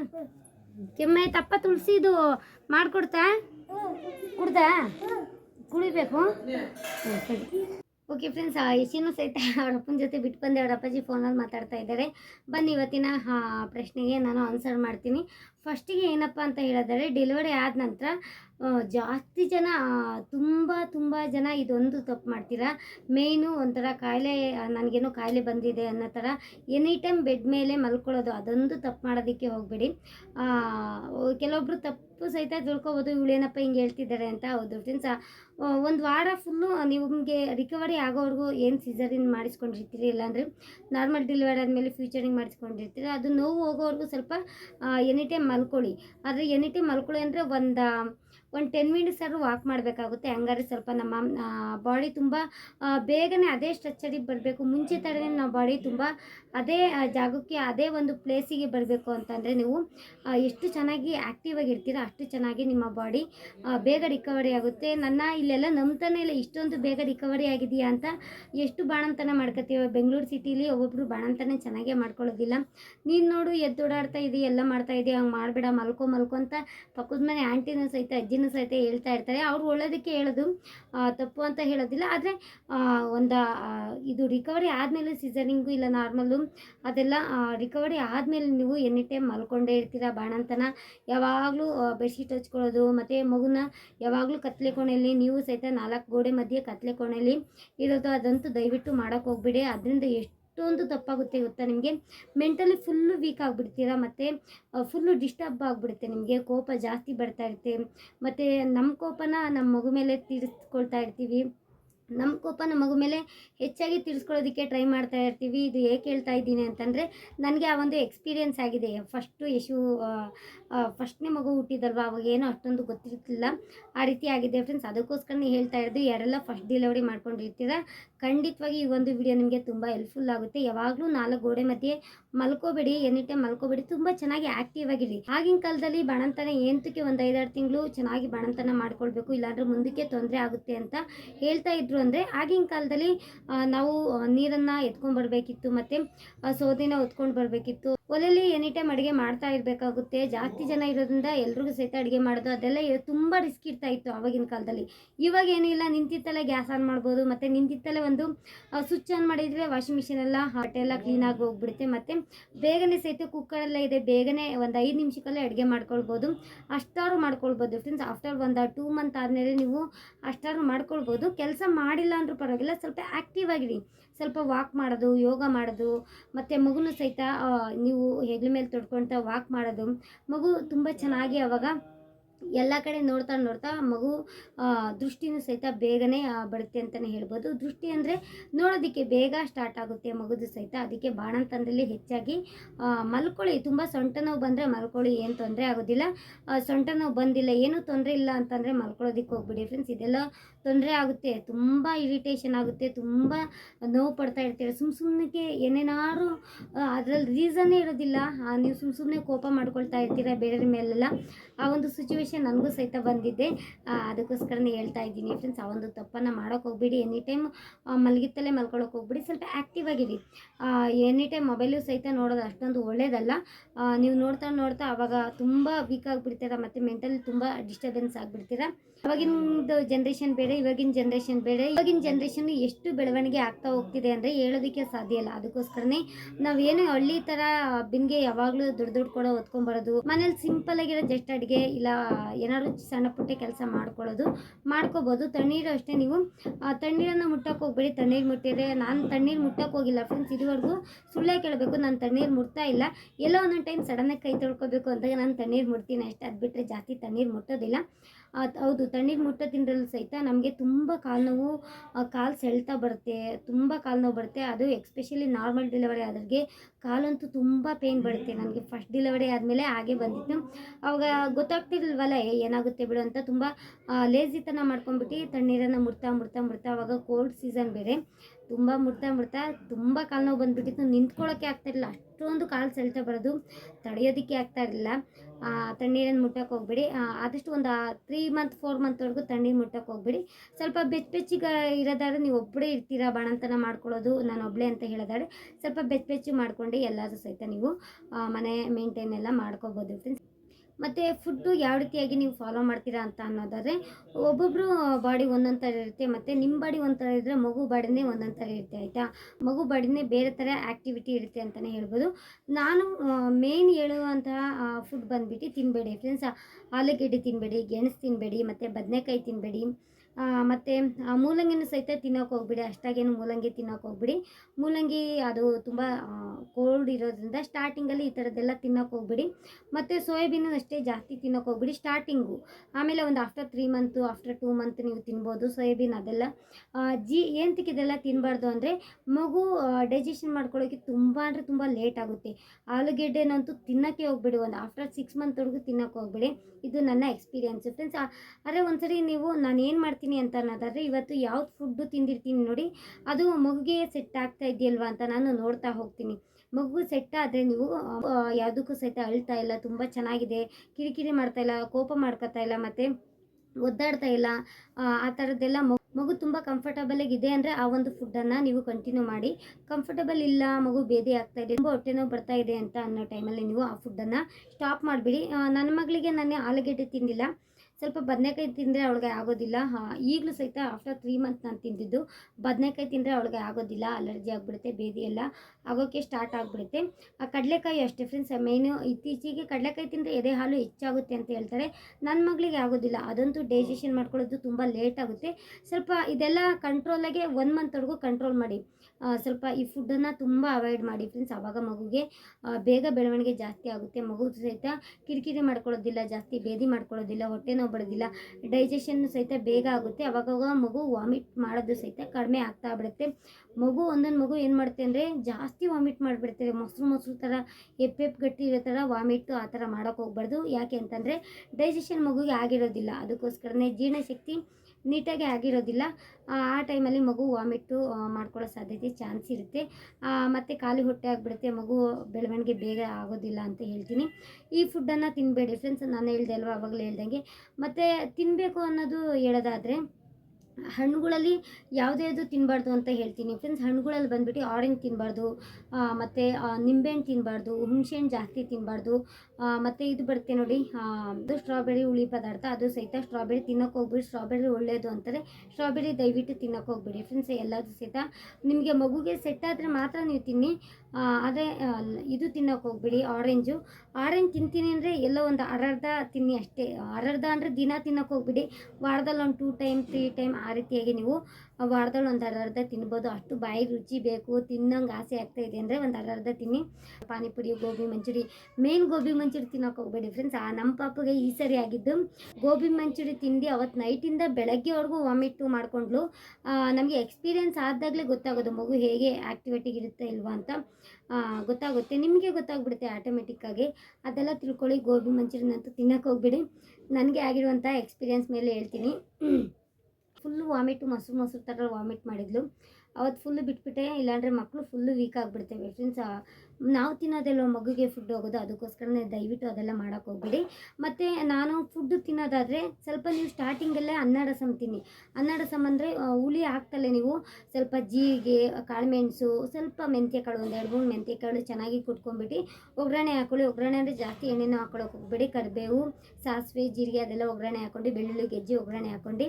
[SPEAKER 1] ಕೆಮ್ಮೆ ತಪ್ಪ ತುಳಸಿ ಇದು ಮಾಡಿಕೊಡ್ತಾ? ಕುಡ್ದಾ? ಕುಡಿಬೇಕು? ಸರಿ. ಓಕೆ ಫ್ರೆಂಡ್ಸ್ ಯಶಿನೂ ಸಹಿತ ಅವರಪ್ಪನ ಜೊತೆ ಬಿಟ್ಟು ಬಂದೆ ಅವ್ರ ಅಪ್ಪಾಜಿ ಫೋನಲ್ಲಿ ಮಾತಾಡ್ತಾ ಇದ್ದಾರೆ. ಬನ್ನಿ ಇವತ್ತಿನ ಪ್ರಶ್ನೆಗೆ ನಾನು ಆನ್ಸರ್ ಮಾಡ್ತೀನಿ. ಫಸ್ಟಿಗೆ ಏನಪ್ಪ ಅಂತ ಹೇಳಿದರೆ ಡೆಲಿವರಿ ಆದ ನಂತರ ಜಾಸ್ತಿ ಜನ ತುಂಬ ತುಂಬ ಜನ ಇದೊಂದು ತಪ್ಪು ಮಾಡ್ತೀರಾ? ಮೇಯ್ನು ಒಂಥರ ಕಾಯಿಲೆ ನನಗೇನು ಕಾಯಿಲೆ ಬಂದಿದೆ ಅನ್ನೋ ಥರ ಎನಿ ಟೈಮ್ ಬೆಡ್ ಮೇಲೆ ಮಲ್ಕೊಳ್ಳೋದು, ಅದೊಂದು ತಪ್ಪು ಮಾಡೋದಕ್ಕೆ ಹೋಗಬೇಡಿ. ಕೆಲವೊಬ್ರು ತಪ್ಪು ಸಹಿತ ತಿಳ್ಕೊಬೋದು ಇವಳೇನಪ್ಪ ಹಿಂಗೆ ಹೇಳ್ತಿದ್ದಾರೆ ಅಂತ? ಹೌದು ಫ್ರೆಂಡ್ಸ್ ಒಂದು ವಾರ ಫುಲ್ಲು ನಿಮಗೆ ರಿಕವರಿ ಆಗೋವರೆಗೂ ಏನು ಸಿಸರಿನ್ ಮಾಡಿಸ್ಕೊಂಡಿರ್ತೀರಿ ಇಲ್ಲಾಂದರೆ ನಾರ್ಮಲ್ ಡೆಲಿವರಿ ಆದಮೇಲೆ ಫ್ಯೂಚರಿಂಗ್ ಮಾಡಿಸ್ಕೊಂಡಿರ್ತೀರಿ? ಅದು ನೋವು ಹೋಗೋವರೆಗೂ ಸ್ವಲ್ಪ ಎನಿ ಟೈಮ್ ಮಲ್ಕೊಳ್ಳಿ. ಆದರೆ ಎನಿ ಟೈಮ್ ಮಲ್ಕೊಳ್ಳಿ ಅಂದರೆ ಒಂದು ಒಂದು ಟೆನ್ ಮಿನಿಟ್ಸ್ ಆದರೂ ವಾಕ್ ಮಾಡಬೇಕಾಗುತ್ತೆ. ಹಂಗಾದ್ರೆ ಸ್ವಲ್ಪ ನಮ್ಮ ಬಾಡಿ ತುಂಬ ಬೇಗನೆ ಅದೇ ಸ್ಟ್ರೆಚ್ಚರಿಗೆ ಬರಬೇಕು. ಮುಂಚೆ ಥರನೇ ನಾವು ಬಾಡಿ ತುಂಬ ಅದೇ ಜಾಗಕ್ಕೆ ಅದೇ ಒಂದು ಪ್ಲೇಸಿಗೆ ಬರಬೇಕು ಅಂತಂದರೆ ನೀವು ಎಷ್ಟು ಚೆನ್ನಾಗಿ ಆ್ಯಕ್ಟಿವ್ ಆಗಿರ್ತೀರೋ ಅಷ್ಟು ಚೆನ್ನಾಗಿ ನಿಮ್ಮ ಬಾಡಿ ಬೇಗ ರಿಕವರಿ ಆಗುತ್ತೆ. ನನ್ನ ಇಲ್ಲೆಲ್ಲ ನಂಬ್ತಾನೆ ಇಲ್ಲ, ಇಷ್ಟೊಂದು ಬೇಗ ರಿಕವರಿ ಆಗಿದೆಯಾ ಅಂತ ಎಷ್ಟು ಬಾಣಂತನ ಮಾಡ್ಕೋತೀವಿ ಬೆಂಗಳೂರು ಸಿಟಿಲಿ ಒಬ್ಬೊಬ್ಬರು ಬಾಣಂತನ ಚೆನ್ನಾಗೇ ಮಾಡ್ಕೊಳ್ಳೋದಿಲ್ಲ. ನೀನು ನೋಡು ಎದ್ದು ಓಡಾಡ್ತಾ ಇದೆಯಾ, ಎಲ್ಲ ಮಾಡ್ತಾ ಇದೆಯಾ, ಹಂಗೆ ಮಾಡಬೇಡ, ಮಲ್ಕೊ ಮಲ್ಕೊ ಅಂತ ಪಕ್ಕದ ಮನೆ ಆಂಟಿನೂ ಸಹಿತ ಅಜ್ಜಿನೂ ಸಹಿತ ಹೇಳ್ತಾ ಇರ್ತಾರೆ. ಅವ್ರು ಒಳ್ಳೇದಕ್ಕೆ ಹೇಳೋದು ತಪ್ಪು ಅಂತ ಹೇಳೋದಿಲ್ಲ. ಆದರೆ ಒಂದು ಇದು ರಿಕವರಿ ಆದಮೇಲೆ ಸೀಸನಿಂಗು ಇಲ್ಲ ನಾರ್ಮಲ್ಲು ಅದೆಲ್ಲ ರಿಕವರಿ ಆದಮೇಲೆ ನೀವು ಎನಿ ಟೈಮ್ ಮಲ್ಕೊಂಡೇ ಇರ್ತೀರ ಬಾಣಂತನ. ಯಾವಾಗಲೂ ಬೆಡ್ಶೀಟ್ ಹಚ್ಕೊಳ್ಳೋದು, ಮತ್ತು ಮಗುನ ಯಾವಾಗಲೂ ಕತ್ಲೆ ಕೋಣೆಯಲ್ಲಿ, ನೀವು ಸಹಿತ ನಾಲ್ಕು ಗೋಡೆ ಮಧ್ಯೆ ಕತ್ಲೆ ಕೋಣೆಯಲ್ಲಿ ಇರೋದು, ಅದಂತೂ ದಯವಿಟ್ಟು ಮಾಡೋಕ್ಕೆ ಹೋಗ್ಬಿಡಿ. ಅದರಿಂದ ಎಷ್ಟೊಂದು ತಪ್ಪಾಗುತ್ತೆ ಗೊತ್ತಾ ನಿಮಗೆ? ಮೆಂಟಲಿ ಫುಲ್ಲು ವೀಕ್ ಆಗಿಬಿಡ್ತೀರಾ ಮತ್ತು ಫುಲ್ಲು ಡಿಸ್ಟರ್ಬ್ ಆಗಿಬಿಡುತ್ತೆ ನಿಮಗೆ, ಕೋಪ ಜಾಸ್ತಿ ಬರ್ತಾ ಇರುತ್ತೆ. ಮತ್ತು ನಮ್ಮ ಕೋಪನ ನಮ್ಮ ಮಗು ಮೇಲೆ ತೀರಿಸ್ಕೊಳ್ತಾ ಇರ್ತೀವಿ. ನಮ್ಮ ಕೋಪ ನಮ್ಮ ಮಗು ಮೇಲೆ ಹೆಚ್ಚಾಗಿ ತಿಳಿಸ್ಕೊಳ್ಳೋದಕ್ಕೆ ಟ್ರೈ ಮಾಡ್ತಾ ಇರ್ತೀವಿ. ಇದು ಏಕೆ ಹೇಳ್ತಾ ಇದ್ದೀನಿ ಅಂತಂದರೆ, ನನಗೆ ಆ ಒಂದು ಎಕ್ಸ್ಪೀರಿಯೆನ್ಸ್ ಆಗಿದೆ. ಫಸ್ಟು ಯಶು ಫಸ್ಟ್ನೇ ಮಗು ಹುಟ್ಟಿದಲ್ವ? ಅವಾಗ ಏನೋ ಅಷ್ಟೊಂದು ಗೊತ್ತಿರ್ತಿಲ್ಲ. ಆ ರೀತಿ ಆಗಿದೆ ಫ್ರೆಂಡ್ಸ್ ಅದಕ್ಕೋಸ್ಕರ ಹೇಳ್ತಾ ಇರೋದು, ಯಾರೆಲ್ಲ ಫಸ್ಟ್ ಡೆಲಿವರಿ ಮಾಡ್ಕೊಂಡಿರ್ತೀರ ಖಂಡಿತವಾಗಿ ಈ ಒಂದು ವಿಡಿಯೋ ನಿಮಗೆ ತುಂಬ ಹೆಲ್ಪ್ಫುಲ್ ಆಗುತ್ತೆ. ಯಾವಾಗಲೂ ನಾಲ್ಕು ಗೋಡೆ ಮಧ್ಯೆ ಮಲ್ಕೋಬೇಡಿ ಎನಿ ಮಲ್ಕೋಬೇಡಿ. ತುಂಬ ಚೆನ್ನಾಗಿ ಆ್ಯಕ್ಟಿವ್ ಆಗಿರಿ. ಆಗಿನ ಕಾಲದಲ್ಲಿ ಬಣಂತನ ಏಂತಕ್ಕೆ ಒಂದು ಐದಾರು ತಿಂಗಳು ಚೆನ್ನಾಗಿ ಬಾಣಂತನ ಮಾಡ್ಕೊಳ್ಬೇಕು, ಇಲ್ಲಾಂದರೆ ಮುಂದಕ್ಕೆ ತೊಂದರೆ ಆಗುತ್ತೆ ಅಂತ ಹೇಳ್ತಾ ಇದ್ರು ಅಂದರೆ ಆಗಿನ ಕಾಲದಲ್ಲಿ ನಾವು ನೀರನ್ನು ಎತ್ಕೊಂಡ್ಬರ್ಬೇಕಿತ್ತು ಮತ್ತು ಸೋದಿನ ಹೊತ್ಕೊಂಡು ಬರಬೇಕಿತ್ತು. ಒಲೆಯಲ್ಲಿ ಎನಿ ಟೈಮ್ ಅಡುಗೆ ಮಾಡ್ತಾ ಇರಬೇಕಾಗುತ್ತೆ. ಜಾಸ್ತಿ ಜನ ಇರೋದ್ರಿಂದ ಎಲ್ರಿಗೂ ಸಹಿತ ಅಡುಗೆ ಮಾಡೋದು, ಅದೆಲ್ಲ ತುಂಬ ರಿಸ್ಕ್ ಇರ್ತಾ ಇತ್ತು ಆವಾಗಿನ ಕಾಲದಲ್ಲಿ. ಇವಾಗ ಏನಿಲ್ಲ ನಿಂತಿತ್ತಲ್ಲೇ ಗ್ಯಾಸ್ ಆನ್ ಮಾಡ್ಬೋದು, ಮತ್ತು ನಿಂತಿತ್ತಲೇ ಒಂದು ಸ್ವಿಚ್ ಆನ್ ಮಾಡಿದರೆ ವಾಷಿಂಗ್ ಮಿಷಿನ್ ಎಲ್ಲ ಹೊಟ್ಟೆ ಎಲ್ಲ ಕ್ಲೀನಾಗಿ ಹೋಗ್ಬಿಡುತ್ತೆ. ಮತ್ತು ಬೇಗನೆ ಸಹಿತ ಕುಕ್ಕರೆಲ್ಲ ಇದೆ, ಬೇಗನೆ ಒಂದು ಐದು ನಿಮಿಷಕ್ಕಲ್ಲೇ ಅಡುಗೆ ಮಾಡ್ಕೊಳ್ಬೋದು. ಅಷ್ಟಾರು ಮಾಡ್ಕೊಳ್ಬೋದು ಫ್ರೆಂಡ್ಸ್ ಆಫ್ಟರ್ ಒಂದು ಟೂ ಮಂತ್ ಆದಮೇಲೆ ನೀವು ಅಷ್ಟಾರು ಮಾಡ್ಕೊಳ್ಬೋದು. ಕೆಲಸ ಮಾಡಿಲ್ಲ ಅಂದರೂ ಪರವಾಗಿಲ್ಲ, ಸ್ವಲ್ಪ ಆ್ಯಕ್ಟಿವ್ ಆಗಿರಿ. ಸ್ವಲ್ಪ ವಾಕ್ ಮಾಡೋದು, ಯೋಗ ಮಾಡೋದು, ಮತ್ತು ಮಗುನೂ ಸಹಿತ ನೀವು ಹೆಗಲ ಮೇಲೆ ತೊಡ್ಕೊಳ್ತಾ ವಾಕ್ ಮಾಡೋದು, ಮಗು ತುಂಬ ಚೆನ್ನಾಗಿ ಅವಾಗ ಎಲ್ಲ ಕಡೆ ನೋಡ್ತಾ ನೋಡ್ತಾ ಮಗು ದೃಷ್ಟಿನೂ ಸಹಿತ ಬೇಗನೆ ಬರುತ್ತೆ ಅಂತಲೇ ಹೇಳ್ಬೋದು. ದೃಷ್ಟಿ ಅಂದರೆ ನೋಡೋದಕ್ಕೆ ಬೇಗ ಸ್ಟಾರ್ಟ್ ಆಗುತ್ತೆ ಮಗುದು ಸಹಿತ. ಅದಕ್ಕೆ ಬಾಣಂತನದಲ್ಲಿ ಹೆಚ್ಚಾಗಿ ಮಲ್ಕೊಳ್ಳಿ. ತುಂಬ ಸೊಂಟ ನೋವು ಬಂದರೆ ಮಲ್ಕೊಳ್ಳಿ, ಏನು ತೊಂದರೆ ಆಗೋದಿಲ್ಲ. ಸೊಂಟ ನೋವು ಬಂದಿಲ್ಲ, ಏನೂ ತೊಂದರೆ ಇಲ್ಲ ಅಂತಂದರೆ ಮಲ್ಕೊಳ್ಳೋದಕ್ಕೆ ಹೋಗ್ಬಿಡಿ ಫ್ರೆಂಡ್ಸ್ ಇದೆಲ್ಲ ತೊಂದರೆ ಆಗುತ್ತೆ. ತುಂಬ ಇರಿಟೇಷನ್ ಆಗುತ್ತೆ, ತುಂಬ ನೋವು ಪಡ್ತಾ ಇರ್ತೀರ. ಸುಮ್ಮ ಸುಮ್ಮನೆ ಏನೇನಾದ್ರು ಅದರಲ್ಲಿ ರೀಸನ್ನೇ ಇರೋದಿಲ್ಲ. ನೀವು ಸುಮ್ಮ ಸುಮ್ಮನೆ ಕೋಪ ಮಾಡ್ಕೊಳ್ತಾ ಇರ್ತೀರ ಬೇರೆಯವ್ರ ಮೇಲೆಲ್ಲ. ಆ ಒಂದು ಸಿಚುವೇಶನ್ ನನಗೂ ಸಹಿತ ಬಂದಿದ್ದೆ. ಆ, ಅದಕ್ಕೋಸ್ಕರನೇ ಹೇಳ್ತಾ ಇದ್ದೀನಿ ಫ್ರೆಂಡ್ಸ್ ಆ ಒಂದು ತಪ್ಪನ್ನು ಮಾಡೋಕೆ ಹೋಗ್ಬೇಡಿ. ಎನಿ ಟೈಮ್ ಮಲಗಿತ್ತಲೇ ಮಲ್ಕೊಳ್ಳೋಕೆ ಹೋಗ್ಬಿಡಿ. ಸ್ವಲ್ಪ ಆ್ಯಕ್ಟಿವ್ ಆಗಿರಿ. ಎನಿ ಟೈಮ್ ಮೊಬೈಲು ಸಹಿತ ನೋಡೋದು ಅಷ್ಟೊಂದು ಒಳ್ಳೇದಲ್ಲ. ನೀವು ನೋಡ್ತಾ ನೋಡ್ತಾ ಅವಾಗ ತುಂಬ ವೀಕ್ ಆಗಿಬಿಡ್ತೀರ ಮತ್ತು ಮೆಂಟಲಿ ತುಂಬ ಡಿಸ್ಟರ್ಬೆನ್ಸ್ ಆಗಿಬಿಡ್ತೀರ? ಅವಾಗಿಂದು ಜನ್ರೇಷನ್ ಬೇರೆ ಇವಾಗಿನ ಜನ್ರೇಷನ್ ಬೇರೆ ಇವಾಗಿನ ಜನ್ರೇಷನ್ ಎಷ್ಟು ಬೆಳವಣಿಗೆ ಆಗ್ತಾ ಹೋಗ್ತಿದೆ ಅಂದರೆ ಹೇಳೋದಕ್ಕೆ ಸಾಧ್ಯ ಇಲ್ಲ. ಅದಕ್ಕೋಸ್ಕರನೇ ನಾವೇನು ಹಳ್ಳಿ ಥರ ಬಿನ್ಗೆ ಯಾವಾಗಲೂ ದೊಡ್ಡ ದೊಡ್ಡ ಕೂಡ ಹೊತ್ಕೊಂಬರೋದು, ಮನೇಲಿ ಸಿಂಪಲ್ ಆಗಿರೋ ಜಸ್ಟ್ ಅಡುಗೆ ಇಲ್ಲ, ಏನಾದ್ರು ಸಣ್ಣ ಪುಟ್ಟ ಕೆಲಸ ಮಾಡ್ಕೊಳ್ಳೋದು, ಮಾಡ್ಕೋಬೋದು. ತಣ್ಣೀರು ಅಷ್ಟೇ ನೀವು. ತಣ್ಣೀರನ್ನು ಮುಟ್ಟಕ್ಕೆ ಹೋಗ್ಬೇಡಿ. ತಣ್ಣೀರು ಮುಟ್ಟಿದ್ರೆ ನಾನು ತಣ್ಣೀರು ಮುಟ್ಟಕ್ಕೆ ಹೋಗಿಲ್ಲ. ಫ್ರೆಂಡ್ಸ್ ಇದುವರೆಗೂ ಸುಳ್ಳೇ ಕೇಳಬೇಕು. ನಾನು ತಣ್ಣೀರು ಮುಟ್ತಾ ಇಲ್ಲ. ಎಲ್ಲೋ ಒಂದೊಂದು ಟೈಮ್ ಸಡನ್ನಾಗಿ ಕೈ ತೊಳ್ಕೊಬೇಕು ಅಂದಾಗ ನಾನು ತಣ್ಣೀರು ಮುಡ್ತೀನಿ ಅಷ್ಟೇ. ಅದು ಬಿಟ್ಟರೆ ಜಾಸ್ತಿ ತಣ್ಣೀರು ಮುಟ್ಟೋದಿಲ್ಲ. ಹೌದು, ತಣ್ಣೀರು ಮುಟ್ಟ ತಿಂದ್ರಲ್ಲಿ ಸಹಿತ ನಮಗೆ ತುಂಬ ಕಾಲು ನೋವು ಕಾಲು ಸೆಳ್ತಾ ಬರುತ್ತೆ, ತುಂಬ ಕಾಲು ನೋವು ಬರುತ್ತೆ. ಅದು ಎಕ್ಸ್ಪೆಷಲಿ ನಾರ್ಮಲ್ ಡೆಲಿವರಿ ಆದ್ರಿಗೆ ಕಾಲಂತೂ ತುಂಬ ಪೇಯ್ನ್ ಬರುತ್ತೆ. ನನಗೆ ಫಸ್ಟ್ ಡಿಲವರಿ ಆದಮೇಲೆ ಹಾಗೆ ಬಂದಿತ್ತು. ಅವಾಗ ಗೊತ್ತಾಗ್ತಿಲ್ವಲ್ಲ ಏನಾಗುತ್ತೆ ಬಿಡು ಅಂತ ತುಂಬ ಲೇಜಿತನ ಮಾಡ್ಕೊಂಡ್ಬಿಟ್ಟು ತಣ್ಣೀರನ್ನು ಮುಡ್ತಾ ಮುಡ್ತಾ ಮುಡ್ತಾ ಅವಾಗ ಕೋಲ್ಡ್ ಸೀಸನ್ ಬೇರೆ. ತುಂಬ ಮುಡ್ತಾ ಮುಡ್ತಾ ತುಂಬ ಕಾಲು ನೋವು ಬಂದ್ಬಿಟ್ಟಿತ್ತು ನಿಂತ್ಕೊಳ್ಳೋಕ್ಕೆ ಆಗ್ತಾಯಿರಲಿಲ್ಲ ಅಷ್ಟೊಂದು ಕಾಲು ಸೆಳ್ತಾ ಬರೋದು. ತಡೆಯೋದಕ್ಕೆ ಆಗ್ತಾ ಇರಲಿಲ್ಲ. ತಣ್ಣೀರನ್ನು ಮುಟ್ಟಕ್ಕೆ ಹೋಗ್ಬೇಡಿ. ಆದಷ್ಟು ಒಂದು ತ್ರೀ ಮಂತ್ ಫೋರ್ ಮಂತ್ವರೆಗೂ ತಣ್ಣೀರು ಮುಟ್ಟಕ್ಕೆ ಹೋಗ್ಬೇಡಿ. ಸ್ವಲ್ಪ ಬೆಚ್ಚ ಬೆಚ್ಚಿಗೆ ಇರೋದಾದ್ರೆ ನೀವು ಒಬ್ಬಳೇ ಇರ್ತೀರಾ, ಬಾಣಂತನ ಮಾಡ್ಕೊಳ್ಳೋದು ನಾನು ಒಬ್ಬಳೇ ಅಂತ ಹೇಳೋದಾದ್ರೆ ಸ್ವಲ್ಪ ಬೆಚ್ಚ ಬೆಚ್ಚಿ ಮಾಡ್ಕೊಂಡು ಎಲ್ಲರೂ ಸಹಿತ ನೀವು ಮನೆ ಮೇಂಟೈನ್ ಎಲ್ಲ ಮಾಡ್ಕೋಬೋದು ಫ್ರೆಂಡ್ಸ್ ಮತ್ತು ಫುಡ್ಡು ಯಾವ ರೀತಿಯಾಗಿ ನೀವು ಫಾಲೋ ಮಾಡ್ತೀರಾ ಅಂತ ಅನ್ನೋದಾದರೆ ಒಬ್ಬೊಬ್ಬರು ಬಾಡಿ ಒಂದೊಂದು ಥರ ಇರುತ್ತೆ, ಮತ್ತು ನಿಮ್ಮ ಬಾಡಿ ಒಂದು ಥರ ಇದ್ದರೆ ಮಗು ಬಾಡಿನೇ ಒಂದೊಂದು ಥರ ಇರುತ್ತೆ, ಆಯಿತಾ? ಮಗು ಬಾಡಿನೇ ಬೇರೆ ಥರ ಆ್ಯಕ್ಟಿವಿಟಿ ಇರುತ್ತೆ ಅಂತಲೇ ಹೇಳ್ಬೋದು. ನಾನು ಮೇನ್ ಹೇಳುವಂತಹ ಫುಡ್ ಬಂದುಬಿಟ್ಟು ತಿನ್ನಬೇಡಿ ಫ್ರೆಂಡ್ಸ್ ಆಲೂಗೆಡ್ಡೆ ತಿನ್ನಬೇಡಿ ಗೆಣಸು ತಿನ್ನಬೇಡಿ ಮತ್ತು ಬದನೆಕಾಯಿ ತಿನ್ನಬೇಡಿ ಮತ್ತು ಮೂಲಂಗಿನೂ ಸಹಿತ ತಿನ್ನೋಕೆ ಹೋಗ್ಬಿಡಿ. ಅಷ್ಟಾಗೇನು ಮೂಲಂಗಿ ತಿನ್ನೋಕೆ ಹೋಗ್ಬಿಡಿ. ಮೂಲಂಗಿ ಅದು ತುಂಬ ಕೋಲ್ಡ್ ಇರೋದ್ರಿಂದ ಸ್ಟಾರ್ಟಿಂಗಲ್ಲಿ ಈ ಥರದ್ದೆಲ್ಲ ತಿನ್ನೋಕೆ ಹೋಗ್ಬಿಡಿ. ಮತ್ತು ಸೋಯಾಬೀನು ಅಷ್ಟೇ ಜಾಸ್ತಿ ತಿನ್ನೋಕೆ ಹೋಗ್ಬಿಡಿ ಸ್ಟಾರ್ಟಿಂಗು ಆಮೇಲೆ ಒಂದು after three month after two month ನೀವು ತಿನ್ಬೋದು ಸೋಯಾಬೀನ್ ಅದೆಲ್ಲ. ಜಿ, ಏಂತಕ್ಕೆ ಇದೆಲ್ಲ ತಿನ್ನಬಾರ್ದು ಅಂದರೆ ಮಗು ಡೈಜೆಷನ್ ಮಾಡ್ಕೊಳ್ಳೋಕೆ ತುಂಬ ಅಂದರೆ ತುಂಬ ಲೇಟ್ ಆಗುತ್ತೆ. ಆಲೂಗೆಡ್ಡೆನಂತೂ ತಿನ್ನೋಕ್ಕೆ ಹೋಗ್ಬಿಡಿ. ಒಂದು ಆಫ್ಟರ್ ಸಿಕ್ಸ್ ಮಂತ್ವರೆಗೂ ತಿನ್ನೋಕೆ ಹೋಗ್ಬಿಡಿ. ಇದು ನನ್ನ ಎಕ್ಸ್ಪೀರಿಯನ್ಸು ಫ್ರೆಂಡ್ಸ್ ಅರೆ ಒಂದ್ಸರಿ ನೀವು ನಾನು ಏನು ಮಾಡ್ತೀನಿ ಅಂತ ಅನ್ನೋದಾದರೆ ಇವತ್ತು ಯಾವ್ದು ಫುಡ್ಡು ತಿಂದಿರ್ತೀನಿ ನೋಡಿ ಅದು ಮಗುಗೆ ಸೆಟ್ ಆಗ್ತಾ ಇದೆಯಲ್ವಾ ಅಂತ ನಾನು ನೋಡ್ತಾ ಹೋಗ್ತೀನಿ. ಮಗು ಸೆಟ್ ಆದರೆ ನೀವು ಯಾವುದಕ್ಕೂ ಸಹಿತ ಅಳ್ತಾ ಇಲ್ಲ ತುಂಬ ಚೆನ್ನಾಗಿದೆ ಕಿರಿಕಿರಿ ಮಾಡ್ತಾ ಇಲ್ಲ ಕೋಪ ಮಾಡ್ಕೊತಾ ಇಲ್ಲ ಮತ್ತು ಒದ್ದಾಡ್ತಾ ಇಲ್ಲ ಆ, ಆ ಥರದ್ದೆಲ್ಲ ಮಗು ಮಗು ತುಂಬ ಕಂಫರ್ಟಬಲಾಗಿ ಇದೆ ಅಂದರೆ ಆ ಒಂದು ಫುಡ್ಡನ್ನು ನೀವು ಕಂಟಿನ್ಯೂ ಮಾಡಿ. ಕಂಫರ್ಟಬಲ್ ಇಲ್ಲ ಮಗು ಬೇದಿ ಆಗ್ತಾ ಇದೆ ತುಂಬ ಹೊಟ್ಟೆ ನೋವು ಬರ್ತಾ ಇದೆ ಅಂತ ಅನ್ನೋ ಟೈಮಲ್ಲಿ ನೀವು ಆ ಫುಡ್ಡನ್ನು ಸ್ಟಾಪ್ ಮಾಡಿಬಿಡಿ. ನನ್ನ ಮಗಳಿಗೆ ನಾನು ಆಲೂಗೆಡ್ಡೆ ತಿಂದಿಲ್ಲ. ಸ್ವಲ್ಪ ಬದನೆಕಾಯಿ ತಿಂದರೆ ಅವಳಿಗೆ ಆಗೋದಿಲ್ಲ. ಈಗಲೂ ಸಹಿತ ಆಫ್ಟರ್ ತ್ರೀ ಮಂತ್ ನಾನು ತಿಂದಿದ್ದು, ಬದನೆಕಾಯಿ ತಿಂದರೆ ಅವಳಿಗೆ ಆಗೋದಿಲ್ಲ ಅಲರ್ಜಿ ಆಗಿಬಿಡುತ್ತೆ, ಬೇದಿ ಎಲ್ಲ. ಆಗೋಕ್ಕೆ ಸ್ಟಾರ್ಟ್ ಆಗಿಬಿಡುತ್ತೆ. ಆ ಕಡಲೆಕಾಯಿ ಅಷ್ಟೇ ಫ್ರೆಂಡ್ಸ್ ಮೇನು ಇತ್ತೀಚೆಗೆ ಕಡಲೆಕಾಯಿ ತಿಂದರೆ ಎದೆ ಹಾಲು ಹೆಚ್ಚಾಗುತ್ತೆ ಅಂತ ಹೇಳ್ತಾರೆ. ನನ್ನ ಮಗಳಿಗೆ ಆಗೋದಿಲ್ಲ, ಅದಂತೂ ಡೈಜೆಷನ್ ಮಾಡ್ಕೊಳ್ಳೋದು ತುಂಬ ಲೇಟ್ ಆಗುತ್ತೆ. ಸ್ವಲ್ಪ ಇದೆಲ್ಲ ಕಂಟ್ರೋಲಾಗೆ ಒನ್ ಮಂತ್ವರೆಗೂ ಕಂಟ್ರೋಲ್ ಮಾಡಿ. ಸ್ವಲ್ಪ ಈ ಫುಡ್ಡನ್ನು ತುಂಬ ಅವಾಯ್ಡ್ ಮಾಡಿ ಫ್ರೆಂಡ್ಸ್ ಆವಾಗ ಮಗುಗೆ ಬೇಗ ಬೆಳವಣಿಗೆ ಜಾಸ್ತಿ ಆಗುತ್ತೆ. ಮಗು ಸಹಿತ ಕಿರಿಕಿರಿ ಮಾಡ್ಕೊಳ್ಳೋದಿಲ್ಲ, ಜಾಸ್ತಿ ಬೇದಿ ಮಾಡ್ಕೊಳ್ಳೋದಿಲ್ಲ, ಹೊಟ್ಟೆ ನೋವು ಬರೋದಿಲ್ಲ ಡೈಜೆಷನ್ ಸಹಿತ ಬೇಗ ಆಗುತ್ತೆ. ಅವಾಗವಾಗ ಮಗು ವಾಮಿಟ್ ಮಾಡೋದು ಸಹಿತ ಕಡಿಮೆ ಆಗ್ತಾ ಬಿಡುತ್ತೆ. ಮಗು ಒಂದೊಂದು ಮಗು ಏನು ಮಾಡುತ್ತೆ ಅಂದರೆ ಜಾಸ್ತಿ ವಾಮಿಟ್ ಮಾಡಿಬಿಡ್ತಾರೆ ಮೊಸರು ಮೊಸರು ಥರ ಎಪ್ ಗಟ್ಟಿ ಇರೋ ಥರ ವಾಮಿಟ್ಟು ಆ ಥರ ಮಾಡೋಕ್ಕೆ ಹೋಗ್ಬಾರ್ದು. ಯಾಕೆ ಅಂತಂದರೆ ಡೈಜೆಷನ್ ಮಗುಗೆ ಆಗಿರೋದಿಲ್ಲ. ಅದಕ್ಕೋಸ್ಕರನೇ ಜೀರ್ಣಶಕ್ತಿ ನೀಟಾಗಿ ಆಗಿರೋದಿಲ್ಲ. ಆ ಆ ಟೈಮಲ್ಲಿ ಮಗು ವಾಮಿಟ್ಟು ಮಾಡ್ಕೊಳ್ಳೋ ಸಾಧ್ಯತೆ ಚಾನ್ಸ್ ಇರುತ್ತೆ. ಮತ್ತು ಖಾಲಿ ಹೊಟ್ಟೆ ಆಗಿಬಿಡುತ್ತೆ. ಮಗು ಬೆಳವಣಿಗೆ ಬೇಗ ಆಗೋದಿಲ್ಲ ಅಂತ ಹೇಳ್ತೀನಿ. ಈ ಫುಡ್ಡನ್ನು ತಿನ್ನಬೇಡಿ ಫ್ರೆಂಡ್ಸ್ ನಾನು ಹೇಳ್ದೆ ಅಲ್ವಾ? ಅವಾಗಲೇ ಹೇಳ್ದಂಗೆ. ಮತ್ತು ತಿನ್ನಬೇಕು ಅನ್ನೋದು ಹೇಳೋದಾದರೆ ಹಣ್ಣುಗಳಲ್ಲಿ ಯಾವುದೇ ಯಾವುದು ತಿನ್ನಬಾರ್ದು ಅಂತ ಹೇಳ್ತೀನಿ. ಫ್ರೆಂಡ್ಸ್ ಹಣ್ಣುಗಳಲ್ಲಿ ಬಂದುಬಿಟ್ಟು ಆರೆಂಜ್ ತಿನ್ನಬಾರ್ದು ಮತ್ತು ನಿಂಬೆಹಣ್ಣು ತಿನ್ನಬಾರ್ದು ಹುಣಸೆಹಣ್ಣು ಜಾಸ್ತಿ ತಿನ್ನಬಾರ್ದು ಮತ್ತು ಇದು ಬರುತ್ತೆ ನೋಡಿ ಅದು ಸ್ಟ್ರಾಬೆರಿ ಹುಳಿ ಪದಾರ್ಥ, ಅದು ಸಹಿತ ಸ್ಟ್ರಾಬೆರಿ ತಿನ್ನೋಕೆ ಹೋಗ್ಬಿಡಿ ಸ್ಟ್ರಾಬೆರಿ ಒಳ್ಳೆಯದು ಅಂತಾರೆ ಸ್ಟ್ರಾಬೆರಿ ದಯವಿಟ್ಟು ತಿನ್ನೋಕೆ ಹೋಗ್ಬಿಡಿ ಫ್ರೆಂಡ್ಸ್ ಎಲ್ಲದೂ ಸಹಿತ. ನಿಮಗೆ ಮಗುಗೆ ಸೆಟ್ ಆದರೆ ಮಾತ್ರ ನೀವು ತಿನ್ನಿ ಆದರೆ ಇದು ತಿನ್ನೋಕೆ ಹೋಗ್ಬಿಡಿ ಆರೆಂಜು ಆರೆಂಜ್ ತಿಂತೀನಿ ಅಂದರೆ ಎಲ್ಲೋ ಒಂದು ಅರ್ಧ ತಿನ್ನಿ ಅಷ್ಟೇ, ಅರ್ಧ ಅಂದರೆ ದಿನ ತಿನ್ನೋಕೆ ಹೋಗ್ಬಿಡಿ. ವಾರದಲ್ಲಿ ಒಂದು ಟೂ ಟೈಮ್ ತ್ರೀ ಟೈಮ್ ಆ ರೀತಿಯಾಗಿ ನೀವು ವಾರದಲ್ಲಿ ಒಂದು ಅರ್ಧ ತಿನ್ಬೋದು. ಅಷ್ಟು ಬಾಯಿ ರುಚಿ ಬೇಕು, ತಿನ್ನಂಗೆ ಆಸೆ ಆಗ್ತಾ ಇದೆ ಅಂದರೆ ಒಂದು ಅರ್ಧ ತಿನ್ನಿ. ಪಾನಿಪುರಿ, ಗೋಬಿ ಮಂಚೂರಿ ಮೇನ್ ಗೋಬಿ ಮಂಚೂರಿ ತಿನ್ನೋಕೆ ಹೋಗ್ಬೇಡಿ ಫ್ರೆಂಡ್ಸ್ ಆ ನಮ್ಮ ಪಾಪಗೆ ಈ ಸರಿ ಆಗಿದ್ದು. ಗೋಬಿ ಮಂಚೂರಿ ತಿಂದು ಅವತ್ತು ನೈಟಿಂದ ಬೆಳಗ್ಗೆವರೆಗೂ ವಾಮಿಟ್ಟು ಮಾಡಿಕೊಂಡ್ಲು. ನಮಗೆ ಎಕ್ಸ್ಪೀರಿಯೆನ್ಸ್ ಆದಾಗಲೇ ಗೊತ್ತಾಗೋದು ಮಗು ಹೇಗೆ ಆ್ಯಕ್ಟಿವಿಟಿಗೆ ಇರುತ್ತೆ ಇಲ್ವಾ ಅಂತ. ಗೊತ್ತಾಗುತ್ತೆ. ನಿಮಗೆ ಗೊತ್ತಾಗ್ಬಿಡುತ್ತೆ ಆಟೋಮೆಟಿಕ್ಕಾಗಿ ಅದೆಲ್ಲ ತಿಳ್ಕೊಳ್ಳಿ. ಗೋಬಿ ಮಂಚೂರಿನಂತೂ ತಿನ್ನೋಕೆ ಹೋಗ್ಬಿಡಿ. ನನಗೆ ಆಗಿರುವಂಥ ಎಕ್ಸ್ಪೀರಿಯೆನ್ಸ್ ಮೇಲೆ ಹೇಳ್ತೀನಿ. ಫುಲ್ಲು ವಾಮಿಟ್ ಮೊಸರು ಮೊಸರು ಥರ ವಾಮಿಟ್ ಮಾಡಿದ್ಲು. ಅವತ್ತು ಫುಲ್ಲು ಬಿಟ್ಬಿಟ್ಟೆ. ಇಲ್ಲಾಂದರೆ ಮಕ್ಕಳು ಫುಲ್ಲು ವೀಕ್ ಆಗಿಬಿಡ್ತೇವೆ ಫ್ರೆಂಡ್ಸ್ ನಾವು ತಿನ್ನೋದೆಲ್ಲ ಮಗುಗೆ ಫುಡ್ ಹೋಗೋದು, ಅದಕ್ಕೋಸ್ಕರನೇ ದಯವಿಟ್ಟು ಅದೆಲ್ಲ ಮಾಡೋಕೆ ಹೋಗ್ಬಿಡಿ. ಮತ್ತು ನಾನು ಫುಡ್ ತಿನ್ನೋದಾದರೆ ಸ್ವಲ್ಪ ನೀವು ಸ್ಟಾರ್ಟಿಂಗಲ್ಲೇ ಅನ್ನಡ ರಸಮ್ ತಿನ್ನಿ. ಅನ್ನಡ ರಸಮ್ ಅಂದರೆ ಹುಳಿ ಹಾಕ್ತಲೇ ನೀವು ಸ್ವಲ್ಪ ಜೀರಿಗೆ, ಕಾಳುಮೆಣಸು, ಸ್ವಲ್ಪ ಮೆಂತ್ಯ ಕಾಳು ಒಂದು ಎರಡು, ಮೂರು ಮೆಂತ್ಯ ಕಾಳು ಚೆನ್ನಾಗಿ ಕುಟ್ಕೊಂಡ್ಬಿಟ್ಟು ಒಗ್ಗರಣೆ ಹಾಕೊಳ್ಳಿ. ಒಗ್ಗರಣೆ ಅಂದರೆ ಜಾಸ್ತಿ ಎಣ್ಣೆನೂ ಹಾಕೊಳ್ಳೋಕೆ ಹೋಗ್ಬೇಡಿ. ಕರಿಬೇವು, ಸಾಸಿವೆ, ಜೀರಿಗೆ ಅದೆಲ್ಲ ಒಗ್ಗರಣೆ ಹಾಕ್ಕೊಂಡು ಬೆಳ್ಳುಳ್ಳಿ, ಗೆಜ್ಜೆ ಒಗ್ಗರಣೆ ಹಾಕ್ಕೊಂಡು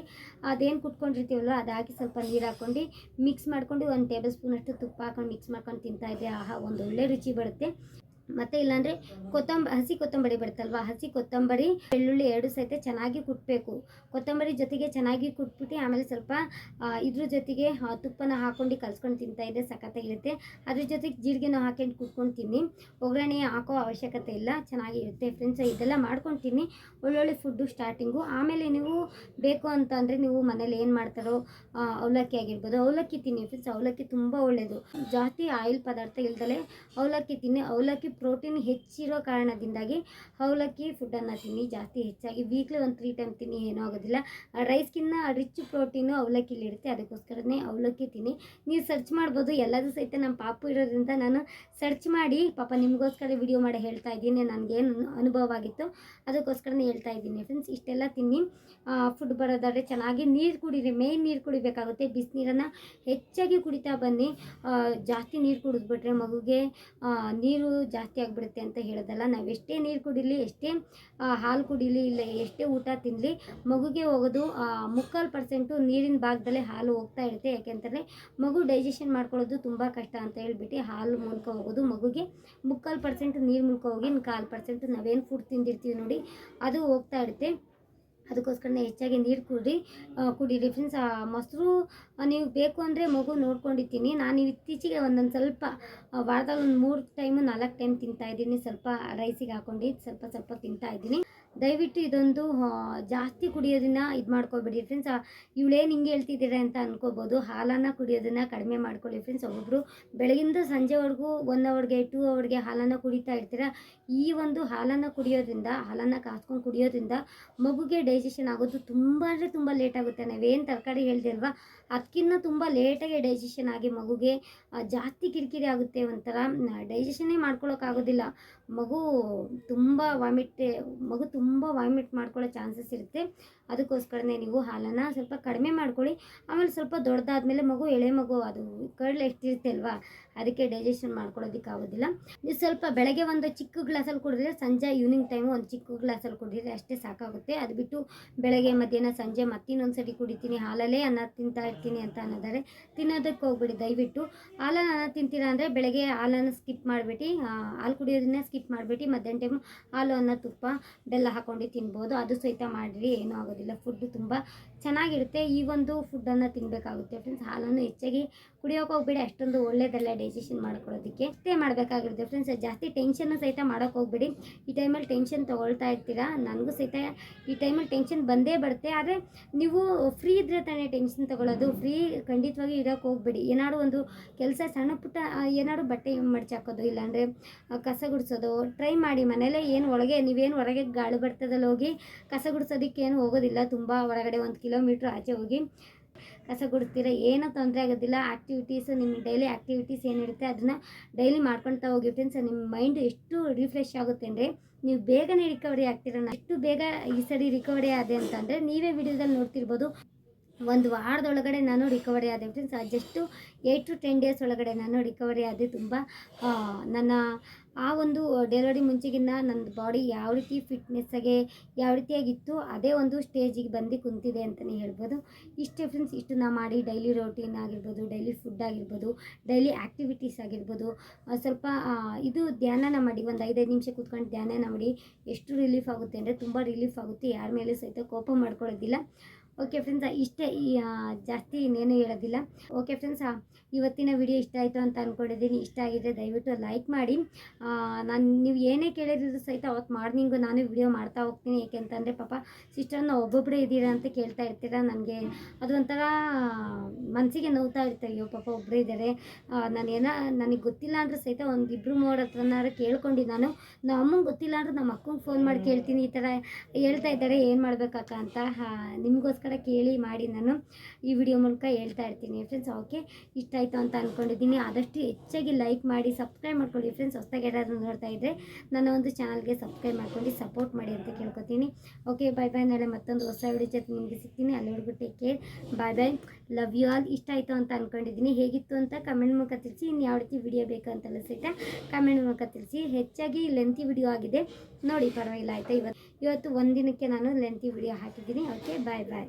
[SPEAKER 1] ಅದೇನು ಕುಟ್ಕೊಂಡಿರ್ತೀವಲ್ಲ ಅದಾಕಿ ಸ್ವಲ್ಪ ನೀರು ಹಾಕ್ಕೊಂಡು ಮಿಕ್ಸ್ ಮಾಡ್ಕೊಂಡು ಒಂದು ಟೇಬಲ್ ಸ್ಪೂನಷ್ಟು ತುಪ್ಪ ಹಾಕೊಂಡು ಮಿಕ್ಸ್ ಮಾಡ್ಕೊಂಡು ತಿಂತಾ ಇದ್ದೆ ಆಹಾ, ಒಂದು ಒಳ್ಳೆ ರುಚಿ ಬರುತ್ತೆ. ಮತ್ತು ಇಲ್ಲಾಂದರೆ ಕೊತ್ತಂಬ, ಹಸಿ ಕೊತ್ತಂಬರಿ ಬರುತ್ತಲ್ವ? ಹಸಿ ಕೊತ್ತಂಬರಿ, ಬೆಳ್ಳುಳ್ಳಿ ಎರಡು ಸಹಿತ ಚೆನ್ನಾಗಿ ಕುಟ್ಟಬೇಕು ಕೊತ್ತಂಬರಿ ಜೊತೆಗೆ ಚೆನ್ನಾಗಿ ಕುಟ್ಬಿಟ್ಟು ಆಮೇಲೆ ಸ್ವಲ್ಪ ಇದ್ರ ಜೊತೆಗೆ ತುಪ್ಪನ ಹಾಕೊಂಡು ಕಲ್ಸ್ಕೊಂಡು ತಿಂತಾ ಇದ್ರೆ ಸಖತ್ತಾಗಿರುತ್ತೆ ಅದ್ರ ಜೊತೆಗೆ ಜೀರಿಗೆನೂ ಹಾಕೊಂಡು ಕುಟ್ಕೊಂಡು ತಿನ್ನಿ. ಒಗ್ಗರಣೆ ಹಾಕೋ ಅವಶ್ಯಕತೆ ಇಲ್ಲ. ಚೆನ್ನಾಗಿರುತ್ತೆ ಫ್ರೆಂಡ್ಸ್ ಇದೆಲ್ಲ ಮಾಡ್ಕೊಂಡು ತಿನ್ನಿ. ಒಳ್ಳೊಳ್ಳೆ ಫುಡ್ಡು ಸ್ಟಾರ್ಟಿಂಗು ಆಮೇಲೆ ನೀವು ಬೇಕು ಅಂತ ಅಂದರೆ ನೀವು ಮನೇಲಿ ಏನು ಮಾಡ್ತಾರೋ ಅವಲಕ್ಕಿ ಆಗಿರ್ಬೋದು. ಅವಲಕ್ಕಿ ತಿನ್ನಿ ಫ್ರೆಂಡ್ಸ್ ಅವಲಕ್ಕಿ ತುಂಬ ಒಳ್ಳೆಯದು ಜಾಸ್ತಿ ಆಯಿಲ್ ಪದಾರ್ಥ ಇಲ್ದಲೆ ಅವಲಕ್ಕಿ ತಿನ್ನಿ. ಅವಲಕ್ಕಿ ಪ್ರೋಟೀನ್ ಹೆಚ್ಚಿರೋ ಕಾರಣದಿಂದಾಗಿ ಅವಲಕ್ಕಿ ಫುಡ್ಡನ್ನು ತಿನ್ನಿ, ಜಾಸ್ತಿ ಹೆಚ್ಚಾಗಿ ವೀಕ್ಲಿ ಒಂದು ತ್ರೀ ಟೈಮ್ ತಿನ್ನಿ, ಏನೂ ಆಗೋದಿಲ್ಲ. ರೈಸ್ಗಿನ್ನ ರಿಚ್ ಪ್ರೋಟೀನು ಅವಲಕ್ಕಿಲಿ ಇರುತ್ತೆ, ಅದಕ್ಕೋಸ್ಕರನೇ ಅವಲಕ್ಕಿ ತಿನ್ನಿ. ನೀವು ಸರ್ಚ್ ಮಾಡ್ಬೋದು, ಎಲ್ಲದೂ ಸಹಿತ ನಮ್ಮ ಪಾಪು ಇರೋದ್ರಿಂದ ನಾನು ಸರ್ಚ್ ಮಾಡಿ, ಪಾಪ ನಿಮಗೋಸ್ಕರ ವಿಡಿಯೋ ಮಾಡಿ ಹೇಳ್ತಾ ಇದ್ದೀನಿ, ನನಗೇನು ಅನುಭವ ಆಗಿತ್ತು, ಅದಕ್ಕೋಸ್ಕರನೇ ಹೇಳ್ತಾ ಇದ್ದೀನಿ ಫ್ರೆಂಡ್ಸ್ ಇಷ್ಟೆಲ್ಲ ತಿನ್ನಿ. ಫುಡ್ ಬರೋದಾದರೆ ಚೆನ್ನಾಗಿ ನೀರು ಕುಡೀರಿ ಮೇಯ್ನ್ ನೀರು ಕುಡಿಬೇಕಾಗುತ್ತೆ. ಬಿಸಿನೀರನ್ನು ಹೆಚ್ಚಾಗಿ ಕುಡಿತಾ ಬನ್ನಿ. ಜಾಸ್ತಿ ನೀರು ಕುಡಿದ್ಬಿಟ್ರೆ ಮಗುಗೆ ನೀರು ಜಾಸ್ತಿ ಆಗಿಬಿಡುತ್ತೆ ಅಂತ ಹೇಳೋದಲ್ಲ. ನಾವು ಎಷ್ಟೇ ನೀರು ಕುಡಿಲಿ, ಎಷ್ಟೇ ಹಾಲು ಕುಡಿಲಿ, ಇಲ್ಲ ಎಷ್ಟೇ ಊಟ ತಿನ್ನಲಿ ಮಗುಗೆ ಹೋಗೋದು ಮುಕ್ಕಾಲು ಪರ್ಸೆಂಟು ನೀರಿನ ಭಾಗದಲ್ಲೇ ಹಾಲು ಹೋಗ್ತಾ ಇರುತ್ತೆ. ಯಾಕೆಂತಂದರೆ ಮಗು ಡೈಜೆಷನ್ ಮಾಡ್ಕೊಳ್ಳೋದು ತುಂಬ ಕಷ್ಟ ಅಂತ ಹೇಳ್ಬಿಟ್ಟು ಹಾಲು ಮೂಲಕ ಹೋಗೋದು, ಮಗುಗೆ ಮುಕ್ಕಾಲು ಪರ್ಸೆಂಟ್ ನೀರು ಮೂಲಕ ಹೋಗಿ ಕಾಲು ಪರ್ಸೆಂಟ್ ನಾವೇನು ಫುಡ್ ತಿಂದಿರ್ತೀವಿ ನೋಡಿ, ಅದು ಹೋಗ್ತಾ ಇರುತ್ತೆ. ಅದಕ್ಕೋಸ್ಕರನೇ ಹೆಚ್ಚಾಗಿ ನೀರು ಕುಡಿ ಕುಡಿರಿ ಫ್ರೆಂಡ್ಸ್ ಮೊಸರು ನೀವು ಬೇಕು ಅಂದರೆ ಮಗು ನೋಡ್ಕೊಂಡಿದ್ದೀನಿ. ನಾನು ಇತ್ತೀಚೆಗೆ ಒಂದೊಂದು ಸ್ವಲ್ಪ ವಾರದಲ್ಲಿ ಒಂದು ಮೂರು ಟೈಮು ನಾಲ್ಕು ಟೈಮ್ ತಿಂತಾ ಇದ್ದೀನಿ. ಸ್ವಲ್ಪ ರೈಸಿಗೆ ಹಾಕೊಂಡು ಸ್ವಲ್ಪ ಸ್ವಲ್ಪ ತಿಂತಾ ಇದ್ದೀನಿ. ದಯವಿಟ್ಟು ಇದೊಂದು ಜಾಸ್ತಿ ಕುಡಿಯೋದನ್ನ ಇದು ಮಾಡ್ಕೊಬೇಡಿ ಫ್ರೆಂಡ್ಸ್ ಇವಳೇನು ಹಿಂಗೆ ಹೇಳ್ತಿದ್ದೀರ ಅಂತ ಅನ್ಕೋಬೋದು. ಹಾಲನ್ನು ಕುಡಿಯೋದನ್ನ ಕಡಿಮೆ ಮಾಡ್ಕೊಳ್ಳಿ ಫ್ರೆಂಡ್ಸ್ ಒಬ್ಬೊಬ್ಬರು ಬೆಳಗಿಂದ ಸಂಜೆವರೆಗೂ ಒನ್ ಅವರ್ಗೆ, ಟೂ ಅವರ್ಗೆ ಹಾಲನ್ನು ಕುಡಿತಾ ಇರ್ತೀರ? ಈ ಒಂದು ಹಾಲನ್ನು ಕುಡಿಯೋದ್ರಿಂದ, ಹಾಲನ್ನು ಕಾಸ್ಕೊಂಡು ಕುಡಿಯೋದ್ರಿಂದ ಮಗುಗೆ ಡೈಜೆಷನ್ ಆಗೋದು ತುಂಬ ಅಂದರೆ ತುಂಬ ಲೇಟ್ ಆಗುತ್ತೆ. ನಾವೇನು ತರಕಾರಿ ಹೇಳ್ದಿಲ್ವಾ ಅದಕ್ಕಿಂತ ತುಂಬ ಲೇಟಾಗಿ ಡೈಜೆಷನ್ ಆಗಿ ಮಗುಗೆ ಜಾಸ್ತಿ ಕಿರಿಕಿರಿ ಆಗುತ್ತೆ ಒಂಥರ ಡೈಜೆಷನ್ನೇ ಮಾಡ್ಕೊಳ್ಳೋಕ್ಕಾಗೋದಿಲ್ಲ ಮಗು ತುಂಬ ವಾಮಿಟ್ ಮಗು ತುಂಬ ವಾಮಿಟ್ ಮಾಡ್ಕೊಳ್ಳೋ ಚಾನ್ಸಸ್ ಇರುತ್ತೆ. ಅದಕ್ಕೋಸ್ಕರನೇ ನೀವು ಹಾಲನ್ನು ಸ್ವಲ್ಪ ಕಡಿಮೆ ಮಾಡ್ಕೊಳ್ಳಿ. ಆಮೇಲೆ ಸ್ವಲ್ಪ ದೊಡ್ಡದಾದ್ಮೇಲೆ ಮಗು ಎಳೆ ಮಗು, ಅದು ಕರ್ಲ್ ಎಷ್ಟಿರುತ್ತೆ ಅಲ್ವಾ? ಅದಕ್ಕೆ ಡೈಜೆಷನ್ ಮಾಡ್ಕೊಳ್ಳೋದಕ್ಕೆ ಆಗೋದಿಲ್ಲ. ನೀವು ಸ್ವಲ್ಪ ಬೆಳಗ್ಗೆ ಒಂದು ಚಿಕ್ಕ ಗ್ಲಾಸಲ್ಲಿ ಕುಡಿದ್ರೆ ಸಂಜೆ ಈವ್ನಿಂಗ್ ಟೈಮು ಒಂದು ಚಿಕ್ಕ ಗ್ಲಾಸಲ್ಲಿ ಕುಡಿದ್ರೆ ಅಷ್ಟೇ ಸಾಕಾಗುತ್ತೆ. ಅದು ಬಿಟ್ಟು ಬೆಳಗ್ಗೆ, ಮಧ್ಯಾಹ್ನ, ಸಂಜೆ ಮತ್ತಿನ್ನೊಂದು ಸರಿ ಕುಡಿತೀನಿ. ಹಾಲಲ್ಲೇ ಅನ್ನ ತಿಂತಾ ಇರ್ತೀನಿ ಅಂತ ಅನ್ನೋದಾರೆ ತಿನ್ನೋದಕ್ಕೆ ಹೋಗ್ಬಿಡಿ. ದಯವಿಟ್ಟು ಹಾಲನ್ನು ಅನ್ನ ತಿಂತೀರಾ ಅಂದರೆ ಬೆಳಗ್ಗೆ ಹಾಲನ್ನು ಸ್ಕಿಪ್ ಮಾಡಿಬಿಟ್ಟು ಹಾಲು ಕುಡಿಯೋದನ್ನ ಸ್ಕಿಪ್ ಮಾಡಿಬಿಟ್ಟು ಮಧ್ಯಾಹ್ನ ಟೈಮು ಹಾಲು, ಅನ್ನ, ತುಪ್ಪ, ಬೆಲ್ಲ ಹಾಕೊಂಡು ತಿನ್ಬೋದು. ಅದು ಸಹಿತ ಮಾಡಿರಿ, ಏನೂ ಆಗೋದಿಲ್ಲ. ಫುಡ್ಡು ತುಂಬ ಚೆನ್ನಾಗಿರುತ್ತೆ. ಈ ಒಂದು ಫುಡ್ಡನ್ನು ತಿನ್ನಬೇಕಾಗುತ್ತೆ ಫ್ರೆಂಡ್ಸ್ ಹಾಲನ್ನು ಹೆಚ್ಚಾಗಿ ಕುಡಿಯೋಕೆ ಹೋಗ್ಬೇಡಿ. ಅಷ್ಟೊಂದು ಒಳ್ಳೇದಲ್ಲ ಡೈಜೆಷನ್ ಮಾಡ್ಕೊಳ್ಳೋದಕ್ಕೆ. ಅಷ್ಟೇ ಮಾಡಬೇಕಾಗಿರುತ್ತೆ ಫ್ರೆಂಡ್ಸ್ ಜಾಸ್ತಿ ಟೆನ್ಷನ್ ಸಹಿತ ಮಾಡೋಕೆ ಹೋಗ್ಬೇಡಿ. ಈ ಟೈಮಲ್ಲಿ ಟೆನ್ಷನ್ ತೊಗೊಳ್ತಾ ಇರ್ತೀರಾ? ನನಗೂ ಸಹಿತ ಈ ಟೈಮಲ್ಲಿ ಟೆನ್ಷನ್ ಬಂದೇ ಬರುತ್ತೆ. ಆದರೆ ನೀವು ಫ್ರೀ ಇದ್ರೆ ತಾನೇ ಟೆನ್ಷನ್ ತೊಗೊಳ್ಳೋದು. ಫ್ರೀ ಖಂಡಿತವಾಗಿ ಇರೋಕ್ಕೆ ಹೋಗ್ಬೇಡಿ. ಏನಾದ್ರು ಒಂದು ಕೆಲಸ ಸಣ್ಣ ಪುಟ್ಟ ಏನಾದರೂ ಬಟ್ಟೆ ಮಡ್ಚಾಕೋದು ಇಲ್ಲಾಂದರೆ ಕಸ ಗುಡಿಸೋದು ಟ್ರೈ ಮಾಡಿ. ಮನೇಲೇ ಏನು ಒಳಗೆ, ನೀವೇನು ಹೊರಗೆ ಗಾಳಿ ಬರ್ತದಲ್ಲಿ ಹೋಗಿ ಕಸ ಗುಡಿಸೋದಕ್ಕೆ ಏನು ಹೋಗೋದಿಲ್ಲ. ತುಂಬ ಹೊರಗಡೆ ಒಂದು ಕಿಲೋಮೀಟ್ರ್ ಆಚೆ ಹೋಗಿ ಕಸ ಗುಡಿಸ್ತೀರ ಏನೂ ತೊಂದರೆ ಆಗೋದಿಲ್ಲ. ಆ್ಯಕ್ಟಿವಿಟೀಸ್ ನಿಮ್ಮ ಡೈಲಿ ಆ್ಯಕ್ಟಿವಿಟೀಸ್ ಏನಿರುತ್ತೆ ಅದನ್ನು ಡೈಲಿ ಮಾಡ್ಕೊಳ್ತಾ ಹೋಗಿ ಫ್ರೆಂಡ್ಸ್ ನಿಮ್ಮ ಮೈಂಡ್ ಎಷ್ಟು ರಿಫ್ರೆಶ್ ಆಗುತ್ತೆ ಅಂದರೆ, ನೀವು ಬೇಗನೆ ರಿಕವರಿ ಆಗ್ತೀರ ಎಷ್ಟು ಬೇಗ ಈ ಸರಿ ರಿಕವರಿ ಆದೆ ಅಂತಂದರೆ, ನೀವೇ ವಿಡಿಯೋದಲ್ಲಿ ನೋಡ್ತಿರ್ಬೋದು. ಒಂದು ವಾರದೊಳಗಡೆ ನಾನು ರಿಕವರಿ ಆದೆ friends just eight to ten days ಒಳಗಡೆ ನಾನು ರಿಕವರಿ ಆದೆ ತುಂಬ. ನನ್ನ ಆ ಒಂದು ಡೆಲಿವರಿ ಮುಂಚೆಗಿನ್ನ ನನ್ನ ಬಾಡಿ ಯಾವ ರೀತಿ ಫಿಟ್ನೆಸ್ಸಾಗೆ ಯಾವ ರೀತಿಯಾಗಿತ್ತು, ಅದೇ ಒಂದು ಸ್ಟೇಜಿಗೆ ಬಂದು ಕುಂತಿದೆ ಅಂತಲೇ ಹೇಳ್ಬೋದು. ಇಷ್ಟೇ ಫ್ರೆಂಡ್ಸ್ ಇಷ್ಟು ನಾ ಮಾಡಿ ಡೈಲಿ ರೋಟೀನ್ ಆಗಿರ್ಬೋದು ಡೈಲಿ ಫುಡ್ ಆಗಿರ್ಬೋದು ಡೈಲಿ ಆ್ಯಕ್ಟಿವಿಟೀಸ್ ಆಗಿರ್ಬೋದು. ಸ್ವಲ್ಪ ಇದು ಧ್ಯಾನನ ಮಾಡಿ, ಒಂದು ಐದೈದು ನಿಮಿಷ ಕೂತ್ಕೊಂಡು ಧ್ಯಾನನ ಮಾಡಿ ಎಷ್ಟು ರಿಲೀಫ್ ಆಗುತ್ತೆ ಅಂದರೆ ತುಂಬ ರಿಲೀಫ್ ಆಗುತ್ತೆ. ಯಾರ ಮೇಲೆ ಸಹಿತ ಕೋಪ ಮಾಡ್ಕೊಳ್ಳೋದಿಲ್ಲ. ಓಕೆ ಫ್ರೆಂಡ್ಸ್ ಇಷ್ಟೇ ಈ ಜಾಸ್ತಿ ಇನ್ನೇನು ಹೇಳೋದಿಲ್ಲ. ಓಕೆ ಫ್ರೆಂಡ್ಸ್ ಇವತ್ತಿನ ವಿಡಿಯೋ ಇಷ್ಟ ಆಯಿತು ಅಂತ ಅಂದ್ಕೊಂಡಿದ್ದೀನಿ ಇಷ್ಟ ಆಗಿದೆ ದಯವಿಟ್ಟು ಲೈಕ್ ಮಾಡಿ. ನಾನು ನೀವು ಏನೇ ಕೇಳಿದ್ರು ಸಹಿತ ಅವತ್ತು ಮಾರ್ನಿಂಗು ನಾನು ವಿಡಿಯೋ ಮಾಡ್ತಾ ಹೋಗ್ತೀನಿ. ಏಕೆಂತಂದರೆ ಪಾಪ ಸಿಸ್ಟರ್ನ ಒಬ್ಬೊಬ್ಬರೇ ಇದ್ದೀರಾ ಅಂತ ಕೇಳ್ತಾ ಇರ್ತೀರಾ? ನನಗೆ ಅದು ಒಂಥರ ಮನಸ್ಸಿಗೆ ನೋವ್ತಾ ಇರ್ತೀವಿ ಅಯ್ಯೋ ಪಾಪ ಒಬ್ಬರೇ ಇದ್ದಾರೆ ನಾನು ಏನೋ ನನಗೆ ಗೊತ್ತಿಲ್ಲ ಅಂದ್ರೆ ಸಹಿತ ಒಂದು ಇಬ್ಬರು ಮೂವರ ಹತ್ರನಾರು ಕೇಳ್ಕೊಂಡು ನಾನು. ನಮ್ಮ ಅಮ್ಮಂಗೆ ಗೊತ್ತಿಲ್ಲ ಅಂದ್ರೆ ನಮ್ಮ ಅಕ್ಕಂಗೆ ಫೋನ್ ಮಾಡಿ ಕೇಳ್ತೀನಿ. ಈ ಥರ ಹೇಳ್ತಾ ಇದ್ದಾರೆ. ಏನು ಮಾಡ್ಬೇಕಕ್ಕ ಅಂತ? ನಿಮಗೋಸ್ಕರ ಕೇಳಿ ಮಾಡಿ ನಾನು ಈ ವಿಡಿಯೋ ಮೂಲಕ ಹೇಳ್ತಾ ಇರ್ತೀನಿ. ಫ್ರೆಂಡ್ಸ್ ಓಕೆ ಇಷ್ಟ ಆಯಿತು ಅಂತ ಅಂದ್ಕೊಂಡಿದ್ದೀನಿ ಆದಷ್ಟು ಹೆಚ್ಚಾಗಿ ಲೈಕ್ ಮಾಡಿ ಸಬ್ಸ್ಕ್ರೈಬ್ ಮಾಡ್ಕೊಳ್ಳಿ. ಫ್ರೆಂಡ್ಸ್ ಹೊಸ್ದಾಗಿ ಯಾರಾದರೂ ನೋಡ್ತಾ ಇದ್ದರೆ ನನ್ನ ಒಂದು ಚಾನಲ್ಗೆ ಸಬ್ಸ್ಕ್ರೈಬ್ ಮಾಡ್ಕೊಂಡು ಸಪೋರ್ಟ್ ಮಾಡಿ ಅಂತ ಕೇಳ್ಕೊತೀನಿ. ಓಕೆ ಬಾಯ್ ಬಾಯ್ ನಾಳೆ ಮತ್ತೊಂದು ಹೊಸ ವಿಡಿಯೋ ಜೊತೆ ನಿಮಗೆ ಸಿಗ್ತೀನಿ. ಅಲ್ಲಿವರೆಗೂ take care bye bye love you all ಇಷ್ಟ ಆಯಿತು ಅಂತ ಅಂದ್ಕೊಂಡಿದ್ದೀನಿ ಹೇಗಿತ್ತು ಅಂತ ಕಮೆಂಟ್ ಮೂಲಕ ತಿಳಿಸಿ. ಇನ್ನು ಯಾವ ರೀತಿ ವಿಡಿಯೋ ಬೇಕು ಅಂತ ಸಹಿತ ಕಮೆಂಟ್ ಮೂಲಕ ತಿಳಿಸಿ. ಹೆಚ್ಚಾಗಿ ಲೆಂತಿ ವಿಡಿಯೋ ಆಗಿದೆ. ನೋಡಿ ಪರವಾಗಿಲ್ಲ ಆಯಿತಾ? ಇವತ್ತು ಇವತ್ತು ಒಂದಿನಕ್ಕೆ ನಾನು ಲೆಂತಿ ವಿಡಿಯೋ ಹಾಕಿದ್ದೀನಿ. Okay bye bye